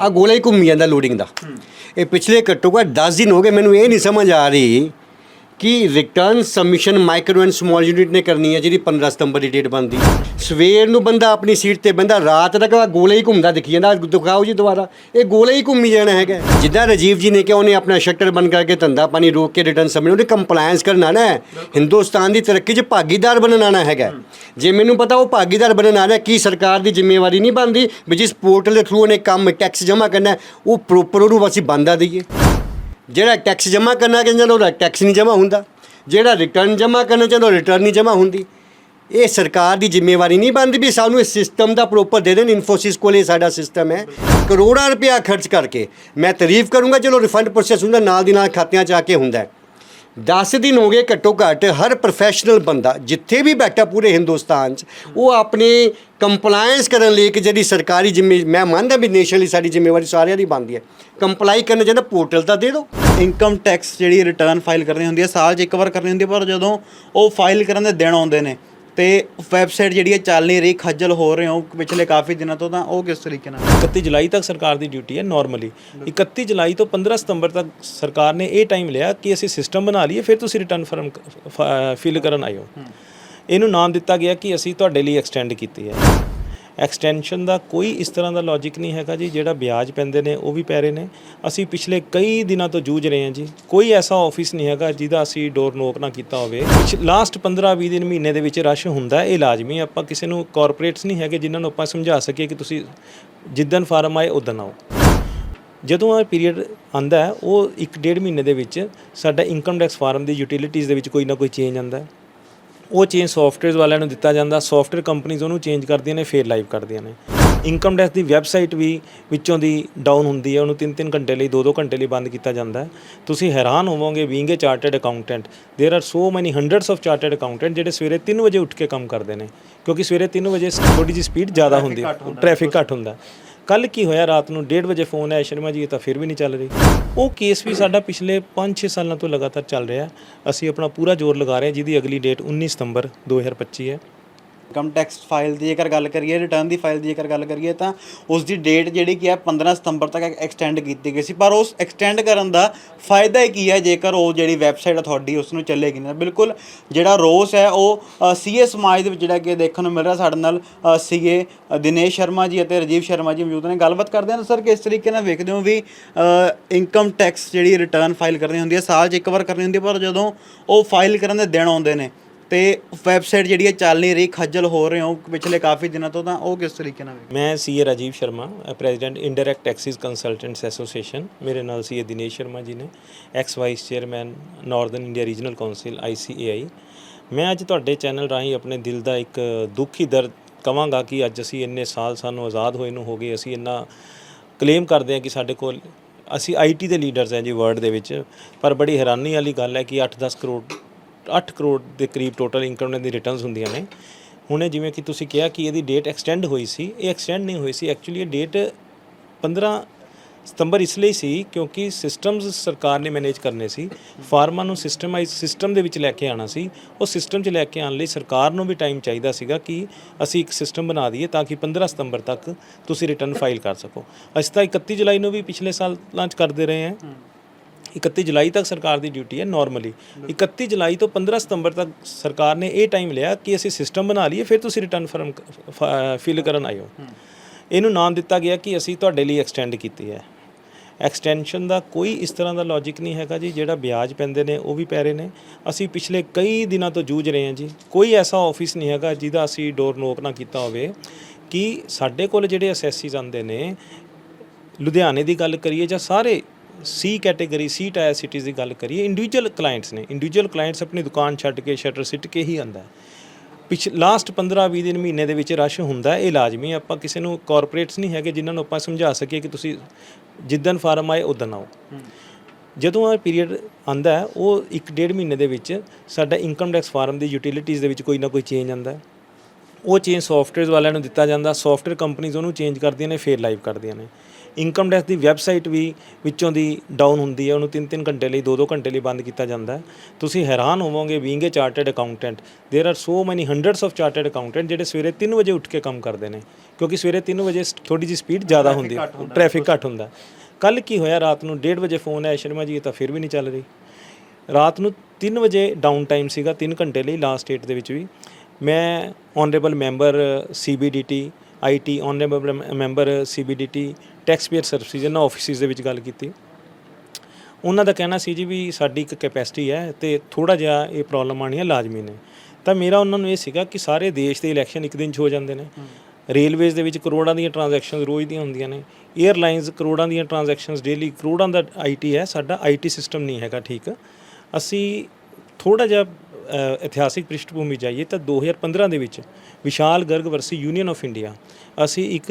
ਆ ਗੋਲਾ ਹੀ ਘੁੰਮੀ ਜਾਂਦਾ ਲੋਡਿੰਗ ਦਾ। ਇਹ ਪਿਛਲੇ ਘੱਟੋ ਘੱਟ 10 ਦਿਨ ਹੋ ਗਏ, ਮੈਨੂੰ ਇਹ ਨਹੀਂ ਸਮਝ ਆ ਰਹੀ ਕਿ return submission micro and small unit ਨੇ ਕਰਨੀ ਹੈ ਜਿਹੜੀ 15 ਸਤੰਬਰ ਦੀ ਡੇਟ ਬੰਦੀ ਸਵੇਰ ਨੂੰ ਬੰਦਾ ਆਪਣੀ ਸੀਟ ਤੇ ਬੰਦਾ ਰਾਤ ਤੱਕ ਗੋਲੇ ਹੀ ਘੁੰਮਦਾ ਦਿਖੀ ਜਾਂਦਾ। ਦਿਖਾਓ ਜੀ ਦੁਬਾਰਾ। ਇਹ ਗੋਲੇ ਹੀ ਘੁੰਮੀ ਜਾਣਾ ਹੈਗਾ। ਜਿੱਦਾਂ ਰਾਜੀਵ ਜੀ ਨੇ ਕਿਹਾ, ਉਹਨੇ ਆਪਣਾ ਸ਼ਟਰ ਬੰਦ ਕਰਕੇ ਧੰਦਾ ਪਾਣੀ ਰੋਕ ਕੇ ਰਿਟਰਨ ਸਬਮਿਟ ਉਹਨੇ ਕੰਪਲਾਈਂਸ ਕਰਨਾ ਨਾ ਹਿੰਦੁਸਤਾਨ ਦੀ ਤਰੱਕੀ 'ਚ ਭਾਗੀਦਾਰ ਬਣਨਾ ਹੈਗਾ। ਜੇ ਮੈਨੂੰ ਪਤਾ ਉਹ ਭਾਗੀਦਾਰ ਬਣਨਾ ਹੈ, ਕੀ ਸਰਕਾਰ ਦੀ ਜ਼ਿੰਮੇਵਾਰੀ ਨਹੀਂ ਬਣਦੀ ਵੀ ਜਿਸ ਪੋਰਟਲ ਦੇ ਥਰੂ ਉਹਨੇ ਕੰਮ ਟੈਕਸ ਜਮ੍ਹਾਂ ਕਰਨਾ ਉਹ ਪ੍ਰੋਪਰ ਉਹਨੂੰ ਅਸੀਂ ਬੰਦਾ ਦਈਏ। ਜਿਹੜਾ ਟੈਕਸ ਜਮ੍ਹਾਂ ਕਰਨਾ ਚਾਹੁੰਦਾ ਉਹਦਾ ਟੈਕਸ ਨਹੀਂ ਜਮ੍ਹਾਂ ਹੁੰਦਾ। ਜਿਹੜਾ ਰਿਟਰਨ ਜਮ੍ਹਾਂ ਕਰਨਾ ਚਾਹੁੰਦਾ ਉਹ ਰਿਟਰਨ ਨਹੀਂ ਜਮ੍ਹਾਂ ਹੁੰਦੀ। ਇਹ ਸਰਕਾਰ ਦੀ ਜ਼ਿੰਮੇਵਾਰੀ ਨਹੀਂ ਬਣਦੀ ਵੀ ਸਾਨੂੰ ਇਸ ਸਿਸਟਮ ਦਾ ਪ੍ਰੋਪਰ ਦੇ ਦੇਣ। ਇਨਫੋਸਿਸ ਕੋਲ ਸਾਡਾ ਸਿਸਟਮ ਹੈ। ਕਰੋੜਾਂ ਰੁਪਇਆ ਖਰਚ ਕਰਕੇ। ਮੈਂ ਤਾਰੀਫ ਕਰੂੰਗਾ ਚਲੋ ਰਿਫੰਡ ਪ੍ਰੋਸੈਸ ਹੁੰਦਾ, ਨਾਲ ਦੀ ਨਾਲ ਖਾਤਿਆਂ 'ਚ ਆ ਕੇ ਹੁੰਦਾ 10 ਦਿਨ ਹੋ ਗਏ ਘੱਟੋ ਘੱਟ ਹਰ ਪ੍ਰੋਫੈਸ਼ਨਲ ਬੰਦਾ ਜਿੱਥੇ ਵੀ ਬੈਠਾ ਪੂਰੇ ਹਿੰਦੁਸਤਾਨ 'ਚ, ਉਹ ਆਪਣੇ ਕੰਪਲਾਈਂਸ ਕਰਨ ਲਈ ਕਿ ਜਿਹੜੀ ਸਰਕਾਰੀ ਜ਼ਿੰਮੇ, ਮੈਂ ਮੰਨਦਾ ਵੀ ਨੇਸ਼ਨਲੀ ਸਾਡੀ ਜ਼ਿੰਮੇਵਾਰੀ ਸਾਰਿਆਂ ਦੀ ਬਣਦੀ ਹੈ। ਕੰਪਲਾਈ ਕਰਨਾ ਚਾਹੁੰਦਾ ਪੋਰਟਲ ਤਾਂ ਦੇ ਦਿਓ। ਇਨਕਮ ਟੈਕਸ ਜਿਹੜੀ ਰਿਟਰਨ ਫਾਈਲ ਕਰਨੀ ਹੁੰਦੀ ਹੈ, ਸਾਲ 'ਚ ਇੱਕ ਵਾਰ ਕਰਨੀ ਹੁੰਦੀ ਹੈ, ਪਰ ਜਦੋਂ ਉਹ ਫਾਈਲ ਕਰਨ ਦੇ ਦਿਨ ਆਉਂਦੇ ਨੇ ਤੇ ਵੈਬਸਾਈਟ ਜਿਹੜੀ ਹੈ ਚੱਲ ਨਹੀਂ ਰਹੀ ਖੱਜਲ ਹੋ ਰਹੇ ਹੋ ਪਿਛਲੇ ਕਾਫੀ ਦਿਨਾਂ ਤੋਂ ਤਾਂ ਉਹ ਕਿਸ ਤਰੀਕੇ ਨਾਲ? 31 ਜੁਲਾਈ ਤੱਕ ਸਰਕਾਰ ਦੀ ਡਿਊਟੀ ਹੈ ਨਾਰਮਲੀ 31 ਜੁਲਾਈ ਤੋਂ 15 ਸਤੰਬਰ ਤੱਕ ਸਰਕਾਰ ਨੇ ਇਹ ਟਾਈਮ ਲਿਆ ਕਿ ਅਸੀਂ ਸਿਸਟਮ ਬਣਾ ਲਈਏ ਫਿਰ ਤੁਸੀਂ ਰਿਟਰਨ ਫਾਰਮ ਫਿਲ ਕਰਨ ਆਇਓ ਇਹਨੂੰ ਨਾਮ ਦਿੱਤਾ ਗਿਆ ਕਿ ਅਸੀਂ ਤੁਹਾਡੇ ਲਈ ਐਕਸਟੈਂਡ ਕੀਤੀ ਹੈ। ਐਕਸਟੈਂਸ਼ਨ ਦਾ ਕੋਈ ਇਸ ਤਰ੍ਹਾਂ ਦਾ ਲੌਜੀਕ ਨਹੀਂ ਹੈਗਾ ਜੀ, ਜਿਹੜਾ ਵਿਆਜ ਪੈਂਦੇ ਨੇ, ਉਹ ਵੀ ਪੈ ਰਹੇ ਨੇ। ਅਸੀਂ ਪਿਛਲੇ ਕਈ ਦਿਨਾਂ ਤੋਂ ਜੂਝ ਰਹੇ ਹਾਂ ਜੀ। ਕੋਈ ਐਸਾ ਆਫਿਸ ਨਹੀਂ ਹੈਗਾ ਜਿਹਦਾ ਅਸੀਂ ਡੋਰ ਨੋਕ ਨਾ ਕੀਤਾ ਹੋਵੇ। ਲਾਸਟ 15-20 ਦਿਨ ਮਹੀਨੇ ਦੇ ਵਿੱਚ ਰਸ਼ ਹੁੰਦਾ ਇਹ ਲਾਜ਼ਮੀ ਆਪਾਂ ਕਿਸੇ ਨੂੰ ਕਾਰਪੋਰੇਟਸ ਨਹੀਂ ਹੈਗੇ ਜਿਨ੍ਹਾਂ ਨੂੰ ਆਪਾਂ ਸਮਝਾ ਸਕੀਏ ਕਿ ਤੁਸੀਂ ਜਿੱਦਨ ਫਾਰਮ ਆਏ ਉਦਨ ਆਓ। ਜਦੋਂ ਆ ਪੀਰੀਅਡ ਆਂਦਾ ਹੈ, ਉਹ 1.5 ਮਹੀਨੇ ਦੇ ਵਿੱਚ ਸਾਡਾ ਇਨਕਮ ਟੈਕਸ ਫਾਰਮ ਦੀ ਯੂਟਿਲਿਟੀਜ਼ ਦੇ ਵਿੱਚ ਕੋਈ ਨਾ ਕੋਈ ਚੇਂਜ ਆਂਦਾ ਹੈ। ਉਹ ਚੇਂਜ ਸੌਫਟਵੇਅਰਸ ਵਾਲਿਆਂ ਨੂੰ ਦਿੱਤਾ ਜਾਂਦਾ ਸੌਫਟਵੇਅਰ ਕੰਪਨੀਆਂ ਉਹਨੂੰ ਚੇਂਜ ਕਰਦੀਆਂ ਨੇ ਫੇਰ ਲਾਈਵ ਕਰਦੀਆਂ ਨੇ ਇਨਕਮ ਟੈਕਸ ਦੀ ਵੈਬਸਾਈਟ ਵੀ ਵਿੱਚੋਂ ਦੀ ਡਾਊਨ ਹੁੰਦੀ ਹੈ ਉਹਨੂੰ 3-3 ਘੰਟੇ ਲਈ 2-2 ਘੰਟੇ ਲਈ ਬੰਦ ਕੀਤਾ ਜਾਂਦਾ ਹੈ ਤੁਸੀਂ ਹੈਰਾਨ ਹੋਵੋਗੇ being a chartered accountant there are so many hundreds of chartered accountant ਜਿਹੜੇ ਸਵੇਰੇ 3 ਵਜੇ ਉੱਠ ਕੇ ਕੰਮ ਕਰਦੇ ਨੇ ਕਿਉਂਕਿ ਸਵੇਰੇ 3 ਵਜੇ ਥੋੜੀ ਜਿਹੀ ਸਪੀਡ ਜ਼ਿਆਦਾ ਹੁੰਦੀ ਹੈ ਟ੍ਰੈਫਿਕ ਘੱਟ ਹੁੰਦਾ ਕੱਲ ਕੀ ਹੋਇਆ? ਰਾਤ ਨੂੰ 1:30 ਵਜੇ ਫੋਨ ਆਇਆ ਸ਼ਰਮਾ ਜੀ, ਇਹ ਤਾਂ ਫਿਰ ਵੀ ਨਹੀਂ ਚੱਲ ਰਹੀ। ਉਹ ਕੇਸ ਵੀ ਸਾਡਾ ਪਿਛਲੇ 5-6 ਸਾਲਾਂ ਤੋਂ ਲਗਾਤਾਰ ਚੱਲ ਰਿਹਾ। ਅਸੀਂ ਆਪਣਾ ਪੂਰਾ ਜ਼ੋਰ ਲਗਾ ਰਹੇ ਹਾਂ, ਜਿਹਦੀ ਅਗਲੀ ਡੇਟ 19 ਸਤੰਬਰ 2025 ਹੈ। ਇਨਕਮ ਟੈਕਸ ਫਾਈਲ ਦੀ ਜੇਕਰ ਗੱਲ ਕਰੀਏ ਰਿਟਰਨ ਦੀ ਫਾਈਲ ਦੀ ਜੇਕਰ ਗੱਲ ਕਰੀਏ ਤਾਂ ਉਸ ਦੀ ਡੇਟ ਜਿਹੜੀ ਕੀ ਹੈ 15 ਸਤੰਬਰ ਤੱਕ ਐਕਸਟੈਂਡ ਕੀਤੀ ਗਈ ਸੀ। ਪਰ ਉਸ ਐਕਸਟੈਂਡ ਕਰਨ ਦਾ ਫਾਇਦਾ ਹੀ ਕੀ ਹੈ? ਜੇਕਰ ਉਹ ਜਿਹੜੀ ਵੈਬਸਾਈਟ ਆ ਤੁਹਾਡੀ ਉਸ ਨੂੰ ਚੱਲੇਗੀ ਨਾ। ਬਿਲਕੁਲ ਜਿਹੜਾ ਰੋਸ ਹੈ, ਉਹ ਸੀਏ ਸਮਾਜ ਦੇ ਵਿੱਚ ਜਿਹੜਾ ਕਿ ਦੇਖਣ ਨੂੰ ਮਿਲ ਰਿਹਾ ਸਾਡੇ ਨਾਲ ਸੀਏ ਦਿਨੇਸ਼ ਸ਼ਰਮਾ ਜੀ ਅਤੇ ਰਾਜੀਵ ਸ਼ਰਮਾ ਜੀ ਮੌਜੂਦ ਨੇ। ਗੱਲਬਾਤ ਕਰਦੇ ਹਾਂ ਸਰ ਕਿਸ ਤਰੀਕੇ ਨਾਲ ਵੇਖਦੇ ਹੋ ਵੀ ਇਨਕਮ ਟੈਕਸ ਜਿਹੜੀ ਰਿਟਰਨ ਫਾਈਲ ਕਰਨੀ ਹੁੰਦੀ ਹੈ, ਸਾਲ 'ਚ ਇੱਕ ਵਾਰ ਕਰਨੀ ਹੁੰਦੀ ਹੈ, ਪਰ ਜਦੋਂ ਉਹ ਫਾਈਲ ਕਰਨ ਦੇ ਦਿਨ ਆਉਂਦੇ ਨੇ ਤੇ ਵੈਬਸਾਈਟ ਜਿਹੜੀ ਹੈ ਚੱਲ ਨਹੀਂ ਰਹੀ, ਖੱਜਲ ਹੋ ਰਹੇ ਹੋ ਪਿਛਲੇ ਕਾਫੀ ਦਿਨਾਂ ਤੋਂ, ਤਾਂ ਉਹ ਕਿਸ ਤਰੀਕੇ ਨਾਲ ਵੇਖਦੇ ਮੈਂ CA Rajeev Sharma president indirect taxes consultants association ਮੇਰੇ ਨਾਲ ਸੀਏ ਦਿਨੇਸ਼ ਸ਼ਰਮਾ ਜੀ ਨੇ ex vice chairman northern India regional council ICAI ਮੈਂ ਅੱਜ ਤੁਹਾਡੇ ਚੈਨਲ ਰਾਹੀਂ ਆਪਣੇ ਦਿਲ ਦਾ ਇੱਕ ਦੁੱਖੀ ਦਰਦ ਕਵਾਂਗਾ ਕਿ ਅੱਜ ਅਸੀਂ ਇੰਨੇ ਸਾਲ ਸਾਨੂੰ ਆਜ਼ਾਦ ਹੋਏ ਨੂੰ ਹੋ ਗਏ, ਅਸੀਂ ਇੰਨਾ ਕਲੇਮ ਕਰਦੇ ਹਾਂ ਕਿ ਸਾਡੇ ਕੋਲ ਅਸੀਂ ਆਈਟੀ ਦੇ ਲੀਡਰਸ ਹਾਂ ਜੀ ਵਰਲਡ ਦੇ ਵਿੱਚ, ਪਰ ਬੜੀ ਹੈਰਾਨੀ ਵਾਲੀ ਗੱਲ ਹੈ ਕਿ 8-10 ਕਰੋੜ 8 ਕਰੋੜ ਦੇ ਕਰੀਬ ਟੋਟਲ ਇਨਕਮ ਇਹਨਾਂ ਦੀ ਰਿਟਰਨਸ ਹੁੰਦੀਆਂ ਨੇ। ਹੁਣੇ ਜਿਵੇਂ ਕਿ ਤੁਸੀਂ ਕਿਹਾ ਕਿ ਇਹਦੀ ਡੇਟ ਐਕਸਟੈਂਡ ਹੋਈ ਸੀ, ਇਹ ਐਕਸਟੈਂਡ ਨਹੀਂ ਹੋਈ ਸੀ। ਐਕਚੁਅਲੀ ਇਹ ਡੇਟ 15 ਸਤੰਬਰ ਇਸ ਲਈ ਸੀ ਕਿਉਂਕਿ ਸਿਸਟਮਸ ਸਰਕਾਰ ਨੇ ਮੈਨੇਜ ਕਰਨੇ ਸੀ। ਫਾਰਮਾਂ ਨੂੰ ਸਿਸਟਮਾਈਜ਼ ਸਿਸਟਮ ਦੇ ਵਿੱਚ ਲੈ ਕੇ ਆਣਾ ਸੀ। ਉਹ ਸਿਸਟਮ 'ਚ ਲੈ ਕੇ ਆਉਣ ਲਈ ਸਰਕਾਰ ਨੂੰ ਵੀ ਟਾਈਮ ਚਾਹੀਦਾ ਸੀਗਾ ਕਿ ਅਸੀਂ ਇੱਕ ਸਿਸਟਮ ਬਣਾ ਦਈਏ ਤਾਂ ਕਿ 15 ਸਤੰਬਰ ਤੱਕ ਤੁਸੀਂ ਰਿਟਰਨ ਫਾਈਲ ਕਰ ਸਕੋ। ਅਸੀਂ ਤਾਂ 31 ਜੁਲਾਈ ਨੂੰ ਵੀ ਪਿਛਲੇ ਸਾਲ ਲਾਂਚ ਕਰਦੇ ਰਹੇ ਹਾਂ। 31 ਜੁਲਾਈ ਤੱਕ ਸਰਕਾਰ ਦੀ ਡਿਊਟੀ ਹੈ ਨਾਰਮਲੀ 31 ਜੁਲਾਈ ਤੋਂ 15 ਸਤੰਬਰ ਤੱਕ ਸਰਕਾਰ ਨੇ ਇਹ ਟਾਈਮ ਲਿਆ ਕਿ ਅਸੀਂ ਸਿਸਟਮ ਬਣਾ ਲਈਏ, ਫਿਰ ਤੁਸੀਂ ਰਿਟਰਨ ਫਾਰਮ ਫਿਲ ਕਰਨ ਆਇਓ ਇਹਨੂੰ ਨਾਮ ਦਿੱਤਾ ਗਿਆ ਕਿ ਅਸੀਂ ਤੁਹਾਡੇ ਲਈ ਐਕਸਟੈਂਡ ਕੀਤੀ ਹੈ। ਐਕਸਟੈਂਸ਼ਨ ਦਾ ਕੋਈ ਇਸ ਤਰ੍ਹਾਂ ਦਾ ਲੌਜੀਕ ਨਹੀਂ ਹੈਗਾ ਜੀ, ਜਿਹੜਾ ਵਿਆਜ ਪੈਂਦੇ ਨੇ, ਉਹ ਵੀ ਪੈ ਰਹੇ ਨੇ। ਅਸੀਂ ਪਿਛਲੇ ਕਈ ਦਿਨਾਂ ਤੋਂ ਜੂਝ ਰਹੇ ਹਾਂ ਜੀ। ਕੋਈ ਐਸਾ ਆਫਿਸ ਨਹੀਂ ਹੈਗਾ ਜਿਹਦਾ ਅਸੀਂ ਡੋਰ ਨੋਕ ਨਾ ਕੀਤਾ ਹੋਵੇ ਕਿ ਸਾਡੇ ਕੋਲ ਜਿਹੜੇ ਅਸੈਸਿਸ ਆਉਂਦੇ ਨੇ, ਲੁਧਿਆਣੇ ਦੀ ਗੱਲ ਕਰੀਏ ਜਾਂ ਸਾਰੇ C category C tier cities ਦੀ ਗੱਲ ਕਰੀਏ ਇੰਡੀਵਿਜੂਅਲ ਕਲਾਇੰਟਸ ਨੇ। ਇੰਡੀਵਿਜੂਅਲ ਕਲਾਇੰਟਸ ਆਪਣੀ ਦੁਕਾਨ ਛੱਡ ਕੇ ਸ਼ਟਰ ਸਿੱਟ ਕੇ ਹੀ ਆਂਦਾ ਪਿਛ ਲਾਸਟ 15-20 ਦਿਨ, ਮਹੀਨੇ ਦੇ ਵਿੱਚ ਰਸ਼ ਹੁੰਦਾ ਇਹ ਲਾਜ਼ਮੀ ਆਪਾਂ ਕਿਸੇ ਨੂੰ ਕਾਰਪੋਰੇਟਸ ਨਹੀਂ ਹੈਗੇ ਜਿਨ੍ਹਾਂ ਨੂੰ ਆਪਾਂ ਸਮਝਾ ਸਕੀਏ ਕਿ ਤੁਸੀਂ ਜਿੱਦਨ ਫਾਰਮ ਆਏ ਉਦਨ ਆਓ। ਜਦੋਂ ਆ ਪੀਰੀਅਡ ਆਂਦਾ ਹੈ, ਉਹ 1.5 ਮਹੀਨੇ ਦੇ ਵਿੱਚ ਸਾਡਾ ਇਨਕਮ ਟੈਕਸ ਫਾਰਮ ਦੀ ਯੂਟਿਲਿਟੀਜ਼ ਦੇ ਵਿੱਚ ਕੋਈ ਨਾ ਕੋਈ ਚੇਂਜ ਆਂਦਾ ਉਹ ਚੇਂਜ ਸੌਫਟਵੇਅਰਸ ਵਾਲਿਆਂ ਨੂੰ ਦਿੱਤਾ ਜਾਂਦਾ ਸੌਫਟਵੇਅਰ ਕੰਪਨੀਆਂ ਉਹਨੂੰ ਚੇਂਜ ਕਰਦੀਆਂ ਨੇ, ਫੇਰ ਲਾਈਵ ਕਰਦੀਆਂ ਨੇ। ਇਨਕਮ ਟੈਕਸ ਦੀ ਵੈਬਸਾਈਟ ਵੀ ਵਿੱਚੋਂ ਦੀ ਡਾਊਨ ਹੁੰਦੀ ਹੈ ਉਹਨੂੰ 3-3 ਘੰਟੇ ਲਈ 2-2 ਘੰਟੇ ਲਈ ਬੰਦ ਕੀਤਾ ਜਾਂਦਾ ਹੈ ਤੁਸੀਂ ਹੈਰਾਨ ਹੋਵੋਗੇ being a chartered accountant there are so many hundreds of chartered accountant ਜਿਹੜੇ ਸਵੇਰੇ 3 ਵਜੇ ਉੱਠ ਕੇ ਕੰਮ ਕਰਦੇ ਨੇ ਕਿਉਂਕਿ ਸਵੇਰੇ 3 ਵਜੇ ਥੋੜੀ ਜਿਹੀ ਸਪੀਡ ਜ਼ਿਆਦਾ ਹੁੰਦੀ ਹੈ ਟ੍ਰੈਫਿਕ ਘੱਟ ਹੁੰਦਾ ਕੱਲ ਕੀ ਹੋਇਆ ਰਾਤ ਨੂੰ 1:30 ਵਜੇ ਫੋਨ ਆਇਆ ਸ਼ਰਮਾ ਜੀ ਇਹ ਤਾਂ ਫਿਰ ਵੀ ਨਹੀਂ ਚੱਲ ਰਹੀ ਰਾਤ ਨੂੰ 3 ਵਜੇ ਡਾਊਨ ਟਾਈਮ ਸੀਗਾ 3 ਘੰਟੇ ਲਈ ਲਾਸਟ ਡੇਟ ਦੇ ਵਿੱਚ ਵੀ ਮੈਂ honourable member ਸੀਬੀਡੀਟੀ IT honourable member CBDT tax payer services ਇਹਨਾਂ ਆਫਿਸਿਸ ਦੇ ਵਿੱਚ ਗੱਲ ਕੀਤੀ। ਉਹਨਾਂ ਦਾ ਕਹਿਣਾ ਸੀ ਜੀ ਵੀ ਸਾਡੀ ਇੱਕ ਕੈਪੈਸਿਟੀ ਹੈ ਤੇ ਥੋੜਾ ਜਿਹਾ ਇਹ ਪ੍ਰੋਬਲਮ ਆਣੀ ਹੈ ਲਾਜ਼ਮੀ ਨੇ। ਤਾਂ ਮੇਰਾ ਉਹਨਾਂ ਨੂੰ ਇਹ ਸੀਗਾ ਕਿ ਸਾਰੇ ਦੇਸ਼ ਦੇ ਇਲੈਕਸ਼ਨ ਇੱਕ ਦਿਨ 'ਚ ਹੋ ਜਾਂਦੇ ਨੇ। ਰੇਲਵੇਜ਼ ਦੇ ਵਿੱਚ ਕਰੋੜਾਂ ਦੀਆਂ ਟ੍ਰਾਂਜੈਕਸ਼ਨਸ ਰੋਜ਼ ਦੀਆਂ ਹੁੰਦੀਆਂ ਨੇ। 에ਅਰਲਾਈਨਸ ਕਰੋੜਾਂ ਦੀਆਂ ਟ੍ਰਾਂਜੈਕਸ਼ਨਸ ਡੇਲੀ ਕਰੋੜਾਂ ਦਾ ਆਈਟੀ ਹੈ ਸਾਡਾ ਆਈਟੀ ਸਿਸਟਮ ਨਹੀਂ ਹੈਗਾ ਠੀਕ। ਅਸੀਂ ਥੋੜਾ ਜਿਹਾ ਇਤਿਹਾਸਿਕ ਪ੍ਰਿਸ਼ਠਭੂਮੀ ਜਾਈਏ ਤਾਂ 2015 ਦੇ ਵਿੱਚ Vishal Garg versus union of India ਅਸੀਂ ਇੱਕ